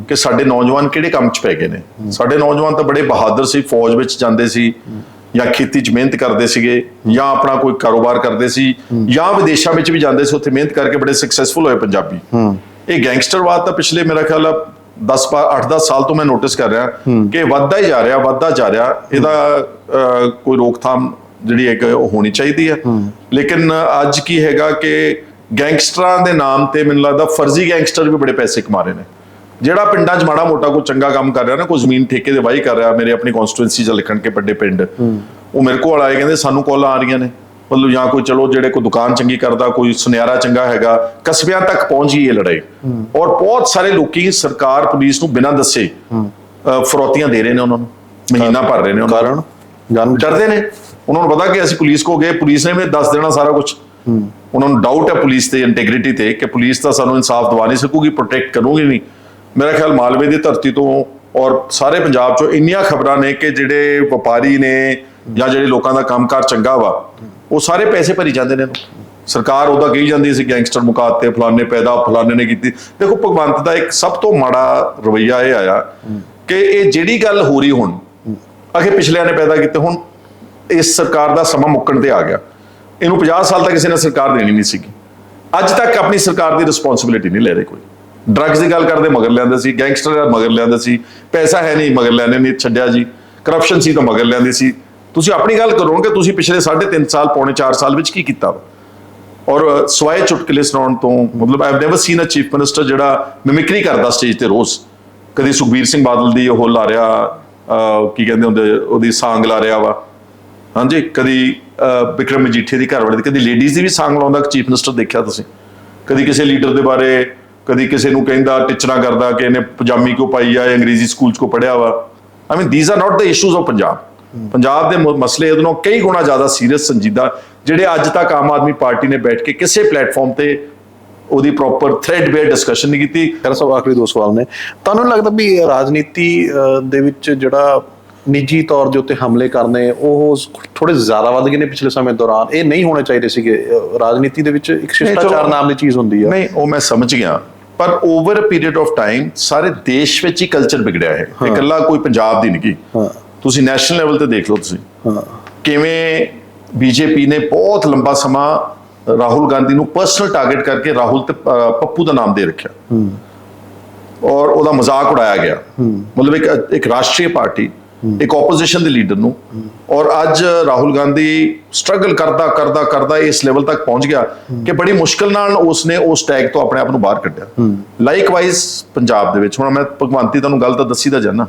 ਕਿ ਸਾਡੇ ਨੌਜਵਾਨ ਕਿਹੜੇ ਕੰਮ 'ਚ ਪੈ ਗਏ ਨੇ? ਸਾਡੇ ਨੌਜਵਾਨ ਤਾਂ ਬੜੇ ਬਹਾਦਰ ਸੀ ਫੌਜ ਵਿੱਚ ਜਾਂਦੇ ਸੀ ਜਾਂ ਖੇਤੀ 'ਚ ਮਿਹਨਤ ਕਰਦੇ ਸੀਗੇ ਜਾਂ ਆਪਣਾ ਕੋਈ ਕਾਰੋਬਾਰ ਕਰਦੇ ਸੀ ਜਾਂ ਵਿਦੇਸ਼ਾਂ ਵਿੱਚ ਵੀ ਜਾਂਦੇ ਸੀ ਉੱਥੇ ਮਿਹਨਤ ਕਰਕੇ ਬੜੇ ਸਕਸੈਸਫੁਲ ਹੋਏ ਪੰਜਾਬੀ। ਇਹ ਗੈਂਗਸਟਰਵਾਦ ਤਾਂ ਪਿਛਲੇ ਮੇਰਾ ਖਿਆਲ ਆ 10 8-10 ਸਾਲ ਤੋਂ ਮੈਂ ਨੋਟਿਸ ਕਰ ਰਿਹਾ ਕਿ ਵੱਧਦਾ ਹੀ ਜਾ ਰਿਹਾ ਵੱਧਦਾ ਜਾ ਰਿਹਾ। ਇਹਦਾ ਅਹ, ਕੋਈ ਰੋਕਥਾਮ ਜਿਹੜੀ ਹੈ ਉਹ ਹੋਣੀ ਚਾਹੀਦੀ ਹੈ। ਲੇਕਿਨ ਅੱਜ ਕੀ ਹੈਗਾ ਕਿ ਗੈਂਗਸਟਰਾਂ ਦੇ ਨਾਮ ਤੇ ਮੈਨੂੰ ਲੱਗਦਾ ਫਰਜ਼ੀ ਗੈਂਗਸਟਰ ਵੀ ਬੜੇ ਪੈਸੇ ਕਮਾ ਰਹੇ ਨੇ। ਜਿਹੜਾ ਪਿੰਡਾਂ 'ਚ ਮਾੜਾ ਮੋਟਾ ਕੋਈ ਚੰਗਾ ਕੰਮ ਕਰ ਰਿਹਾ ਨਾ ਕੋਈ ਜ਼ਮੀਨ ਠੇਕੇ ਦੇ ਵਾਹੀ ਕਰ ਰਿਹਾ ਮੇਰੇ ਆਪਣੀ ਕਨਸਟੀਟੂਐਂਸੀ 'ਚ ਲਿਖਣ ਕੇ ਵੱਡੇ ਪਿੰਡ ਉਹ ਮੇਰੇ ਕੋਲ ਆਏ ਕਹਿੰਦੇ ਸਾਨੂੰ ਕਾਲਾਂ ਆ ਰਹੀਆਂ ਨੇ। ਮਤਲਬ ਜਾਂ ਕੋਈ ਚਲੋ ਜਿਹੜੇ ਕੋਈ ਦੁਕਾਨ ਚੰਗੀ ਕਰਦਾ ਕੋਈ ਸੁਨਿਆਰਾ ਚੰਗਾ ਹੈਗਾ ਕਸਬਿਆਂ ਤੱਕ ਪਹੁੰਚ ਗਈ ਇਹ ਲੜਾਈ। ਔਰ ਬਹੁਤ ਸਾਰੇ ਲੋਕੀ ਸਰਕਾਰ ਪੁਲਿਸ ਨੂੰ ਬਿਨਾਂ ਦੱਸੇ ਫਰੌਤੀਆਂ ਦੇ ਰਹੇ ਨੇ ਉਹਨਾਂ ਨੂੰ ਮਹੀਨਾ ਭਰ ਰਹੇ ਨੇ ਉਹਨਾਂ ਨੂੰ। ਕਾਰਨ? ਡਰਦੇ ਨੇ। ਉਹਨਾਂ ਨੂੰ ਪਤਾ ਕਿ ਅਸੀਂ ਪੁਲਿਸ ਕੋ ਗਏ ਪੁਲਿਸ ਨੇ ਵੀ ਦੱਸ ਦੇਣਾ ਸਾਰਾ ਕੁਝ ਉਹਨਾਂ ਨੂੰ ਡਾਊਟ ਹੈ ਪੁਲਿਸ ਤੇ ਇੰਟੈਗ੍ਰਿਟੀ ਤੇ ਕਿ ਪੁਲਿਸ ਤਾਂ ਸਾਨੂੰ ਇਨਸਾਫ ਦਿਵਾ ਨਹੀਂ ਸਕੂਗੀ ਪ੍ਰੋਟੈਕਟ ਕਰੂਗੀ ਨਹੀਂ ਮੇਰਾ ਖਿਆਲ ਮਾਲਵੇ ਦੀ ਧਰਤੀ ਤੋਂ ਔਰ ਸਾਰੇ ਪੰਜਾਬ ਚੋਂ ਇੰਨੀਆਂ ਖਬਰਾਂ ਨੇ ਕਿ ਜਿਹੜੇ ਵਪਾਰੀ ਨੇ ਜਾਂ ਜਿਹੜੇ ਲੋਕਾਂ ਦਾ ਕੰਮਕਾਰ ਚੰਗਾ ਵਾ, ਉਹ ਸਾਰੇ ਪੈਸੇ ਭਰੀ ਜਾਂਦੇ ਨੇ। ਸਰਕਾਰ ਉਹਦਾ ਕਹੀ ਜਾਂਦੀ ਸੀ, ਗੈਂਗਸਟਰ ਮੁਕਾਤੇ ਫਲਾਣੇ ਪੈਦਾ, ਫਲਾਣੇ ਨੇ ਕੀਤੀ। ਦੇਖੋ, ਭਗਵੰਤ ਦਾ ਇੱਕ ਸਭ ਤੋਂ ਮਾੜਾ ਰਵਈਆ ਇਹ ਆਇਆ ਕਿ ਇਹ ਜਿਹੜੀ ਗੱਲ ਹੋ ਰਹੀ ਹੁਣ, ਅਖੇ ਪਿਛਲਿਆਂ ਨੇ ਪੈਦਾ ਕੀਤੇ, ਹੁਣ ਇਸ ਸਰਕਾਰ ਦਾ ਸਮਾਂ ਮੁੱਕਣ ਤੇ ਆ ਗਿਆ। ਇਹਨੂੰ 50 ਸਾਲ ਤੱਕ ਕਿਸੇ ਨੇ ਸਰਕਾਰ ਦੇਣੀ ਨਹੀਂ ਸੀਗੀ। ਅੱਜ ਤੱਕ ਆਪਣੀ ਸਰਕਾਰ ਦੀ ਰਿਸਪੌਂਸਿਬਿਲਿਟੀ ਨਹੀਂ ਲੈ ਰਹੇ ਕੋਈ। ਡਰੱਗਸ ਦੀ ਗੱਲ ਕਰਦੇ ਮਗਰ ਲਿਆਂਦੇ ਸੀ ਗੈਂਗਸਟਰ ਮਗਰ ਲਿਆਂਦੇ ਸੀ ਪੈਸਾ ਹੈ ਨਹੀਂ ਮਗਰ ਲਿਆਂਦੇ ਨਹੀਂ ਛੱਡਿਆ ਜੀ। ਕਰਪਸ਼ਨ ਸੀ ਤਾਂ ਮਗਰ ਲਿਆਂਦੇ ਸੀ। ਤੁਸੀਂ ਆਪਣੀ ਗੱਲ ਕਰੋਗੇ ਤੁਸੀਂ ਪਿਛਲੇ 3.5 ਸਾਲ ਪੌਣੇ 4 ਸਾਲ ਵਿੱਚ ਕੀ ਕੀਤਾ ਵਾ? ਔਰ ਸਵਾਏ ਚੁਟਕਲੇ ਸੁਣਾਉਣ ਤੋਂ ਮਤਲਬ I've never seen a chief minister ਜਿਹੜਾ ਮਿਮਿਕਰੀ ਕਰਦਾ ਸਟੇਜ ਤੇ ਰੋਜ਼। ਕਦੀ ਸੁਖਬੀਰ ਸਿੰਘ ਬਾਦਲ ਦੀ ਉਹ ਲਾ ਰਿਹਾ ਅਹ, ਕੀ ਕਹਿੰਦੇ ਹੁੰਦੇ ਉਹਦੀ ਸਾਂਗ ਲਾ ਰਿਹਾ ਵਾ। ਹਾਂਜੀ ਕਦੀ ਵਿਕਰਮ ਮਜੀਠੀਆ ਦੀ ਘਰਵਾਲੀ ਦੀ। ਕਦੀ ਲੇਡੀਜ਼ ਦੀ ਵੀ ਸਾਂਗ ਲਾਉਂਦਾ ਚੀਫ ਮਿਨਿਸਟਰ ਦੇਖਿਆ ਤੁਸੀਂ? ਕਦੀ ਕਿਸੇ ਲੀਡਰ ਦੇ ਬਾਰੇ ਕਦੀ ਕਿਸੇ ਨੂੰ ਕਹਿੰਦਾ ਟਿਚਣਾ ਕਰਦਾ ਕਿ ਇਹਨੇ ਪਜਾਮੀ ਕਿਉਂ ਪਾਈ ਆ ਅੰਗਰੇਜ਼ੀ ਸਕੂਲ ਚ ਕੋ ਪੜਿਆ ਵਾ? I mean these are not the issues of Punjab Punjab ਦੇ ਮਸਲੇ ਇਹਦੇ ਨਾਲੋਂ ਕਈ ਗੁਣਾ ਜ਼ਿਆਦਾ ਸੀਰੀਅਸ ਸੰਜੀਦਾ ਜਿਹੜੇ ਅੱਜ ਤੱਕ ਆਮ ਆਦਮੀ ਪਾਰਟੀ ਨੇ ਬੈਠ ਕੇ ਕਿਸੇ ਪਲੇਟਫਾਰਮ ਤੇ ਉਹਦੀ ਪ੍ਰੋਪਰ ਥ੍ਰੈਡ ਬੇਅਰ ਡਿਸਕਸ਼ਨ ਨਹੀਂ ਕੀਤੀ। ਖੈਰ ਸਭ ਆਖਰੀ ਦੋ ਸਵਾਲ ਨੇ। ਤੁਹਾਨੂੰ ਲੱਗਦਾ ਵੀ ਰਾਜਨੀਤੀ ਦੇ ਵਿੱਚ ਜਿਹੜਾ ਨਿੱਜੀ ਤੌਰ ਦੇ ਉੱਤੇ ਹਮਲੇ ਕਰਨੇ ਉਹ ਥੋੜੇ ਜ਼ਿਆਦਾ ਵੱਧ ਗਏ ਨੇ ਪਿਛਲੇ ਸਮੇਂ ਦੌਰਾਨ। ਇਹ ਨਹੀਂ ਹੋਣੇ ਚਾਹੀਦੇ ਸੀਗੇ। ਰਾਜਨੀਤੀ ਦੇ ਵਿੱਚ ਇੱਕ ਸ਼ਿਸ਼ਟਾਚਾਰ ਨਾਮ ਦੀ ਚੀਜ਼ ਹੁੰਦੀ ਆ। ਨਹੀਂ ਉਹ ਮੈਂ ਸਮਝ ਗਿਆ। ਪਰ over a period of time ਸਾਰੇ ਦੇਸ਼ ਵਿੱਚ ਹੀ ਕਲਚਰ ਵਿਗੜਿਆ ਹੈ। ਇਕੱਲਾ ਕੋਈ ਪੰਜਾਬ ਦੀ ਨਹੀਂ ਹਾਂ। ਤੁਸੀਂ ਨੈਸ਼ਨਲ ਲੈਵਲ ਤੇ ਦੇਖ ਲਓ ਤੁਸੀਂ। ਹਾਂ। ਕਿਵੇਂ ਬੀਜੇਪੀ ਨੇ ਬਹੁਤ ਲੰਬਾ ਸਮਾਂ ਰਾਹੁਲ ਗਾਂਧੀ ਨੂੰ ਪਰਸਨਲ ਟਾਰਗੇਟ ਕਰਕੇ ਰਾਹੁਲ ਤੇ ਪੱਪੂ ਦਾ ਨਾਮ ਦੇ ਰੱਖਿਆ। ਔਰ ਉਹਦਾ ਮਜ਼ਾਕ ਉਡਾਇਆ ਗਿਆ। ਮਤਲਬ ਇੱਕ ਇੱਕ ਰਾਸ਼ਟਰੀ ਪਾਰਟੀ ਇੱਕ ਆਪੋਜੀਸ਼ਨ ਦੇ ਲੀਡਰ ਨੂੰ। ਔਰ ਅੱਜ ਰਾਹੁਲ ਗਾਂਧੀ ਸਟਰਗਲ ਕਰਦਾ ਕਰਦਾ ਕਰਦਾ ਇਸ ਲੈਵਲ ਤੱਕ ਪਹੁੰਚ ਗਿਆ ਕਿ ਬੜੀ ਮੁਸ਼ਕਲ ਨਾਲ ਉਸਨੇ ਉਸ ਟੈਗ ਤੋਂ ਆਪਣੇ ਆਪ ਨੂੰ ਬਾਹਰ ਕੱਢਿਆ। ਲਾਈਕਵਾਈਜ਼ ਪੰਜਾਬ ਦੇ ਵਿੱਚ। ਹੁਣ ਮੈਂ ਭਗਵੰਤੀ ਤੁਹਾਨੂੰ ਗੱਲ ਤਾਂ ਦੱਸੀ ਤਾਂ ਜਾਨਾ।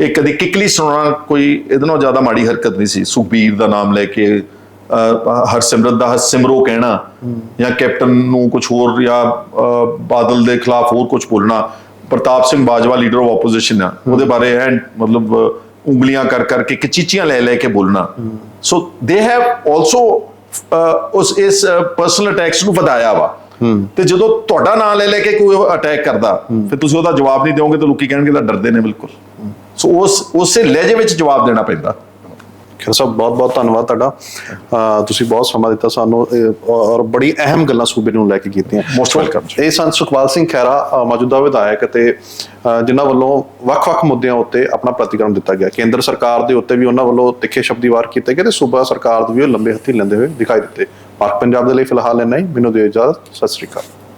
ਇਹ ਕਦੀ ਕਿਕਲੀ ਸੁਣਾਉਣਾ ਕੋਈ ਇਹਦੇ ਨਾਲੋਂ ਜ਼ਿਆਦਾ ਮਾੜੀ ਹਰਕਤ ਨਹੀਂ ਸੀ। ਸੁਖਬੀਰ ਦਾ ਨਾਮ ਲੈ ਕੇ ਹਰਸਿਮਰਤ ਦਾ ਹਰਸਿਮਰੋ ਕਹਿਣਾ ਜਾਂ ਕੈਪਟਨ ਨੂੰ ਕੁਝ ਹੋਰ ਜਾਂ ਬਾਦਲ ਦੇ ਖਿਲਾਫ ਹੋਰ ਕੁਝ ਬੋਲਣਾ। Pratap Singh Bajwa leader of opposition ਆ। ਉਹਦੇ ਬਾਰੇ ਐ ਮਤਲਬ ਉਂਗਲੀਆਂ ਕਰ ਕਰਕੇ ਕਿਚੀਚੀਆਂ ਲੈ ਲੈ ਕੇ ਬੋਲਣਾ। ਸੋ ਦੇ ਹੈਵ ਆਲਸੋ ਉਸ ਇਸ ਪਰਸਨਲ ਅਟੈਕਸ ਨੂੰ ਵਧਾਇਆ ਵਾ। ਤੇ ਜਦੋਂ ਤੁਹਾਡਾ ਨਾਮ ਲੈ ਲੈ ਕੇ ਕੋਈ ਅਟੈਕ ਕਰਦਾ ਫਿਰ ਤੁਸੀਂ ਉਹਦਾ ਜਵਾਬ ਨਹੀਂ ਦਿਓਗੇ ਤਾਂ ਲੋਕੀ ਕਹਿਣਗੇ ਤਾਂ ਡਰਦੇ ਨੇ ਬਿਲਕੁਲ। ਸੋ ਉਸ ਉਸੇ ਲਹਿਜੇ ਵਿੱਚ ਜਵਾਬ ਦੇਣਾ ਪੈਂਦਾ। ਖੈਰ ਸਾਹਿਬ ਬਹੁਤ ਬਹੁਤ ਧੰਨਵਾਦ ਤੁਹਾਡਾ। ਤੁਸੀਂ ਬਹੁਤ ਸਮਾਂ ਦਿੱਤਾ ਸਾਨੂੰ ਔਰ ਬੜੀ ਅਹਿਮ ਗੱਲਾਂ ਸੂਬੇ ਨੂੰ ਲੈ ਕੇ ਕੀਤੀਆਂ। Welcome ਜੀ। ਇਹ ਸੰਤ ਸੁਖਪਾਲ ਸਿੰਘ ਖਹਿਰਾ ਅਹ, ਮੌਜੂਦਾ ਵਿਧਾਇਕ ਅਹ, ਜਿਨ੍ਹਾਂ ਵੱਲੋਂ ਵੱਖ-ਵੱਖ ਮੁੱਦਿਆਂ ਉੱਤੇ ਆਪਣਾ ਪ੍ਰਤੀਕਰਮ ਦਿੱਤਾ ਗਿਆ। ਕੇਂਦਰ ਸਰਕਾਰ ਦੇ ਉੱਤੇ ਵੀ ਉਹਨਾਂ ਵੱਲੋਂ ਤਿੱਖੇ ਸ਼ਬਦੀ ਵਾਰ ਕੀਤੇ ਗਏ ਤੇ ਸੂਬਾ ਸਰਕਾਰ ਦੇ ਵੀ ਉਹ ਲੰਬੇ ਹੱਥੀ ਲੈਂਦੇ ਹੋਏ ਦਿਖਾਈ ਦਿੱਤੇ। ਪਾਰਕ ਪੰਜਾਬ ਦੇ ਲਈ ਫਿਲਹਾਲ ਇੰਨਾ ਹੀ। ਮੈਨੂੰ ਦਿਓ ਇਜਾਜ਼ਤ। ਸਤਿ ਸ੍ਰੀ ਅਕਾਲ।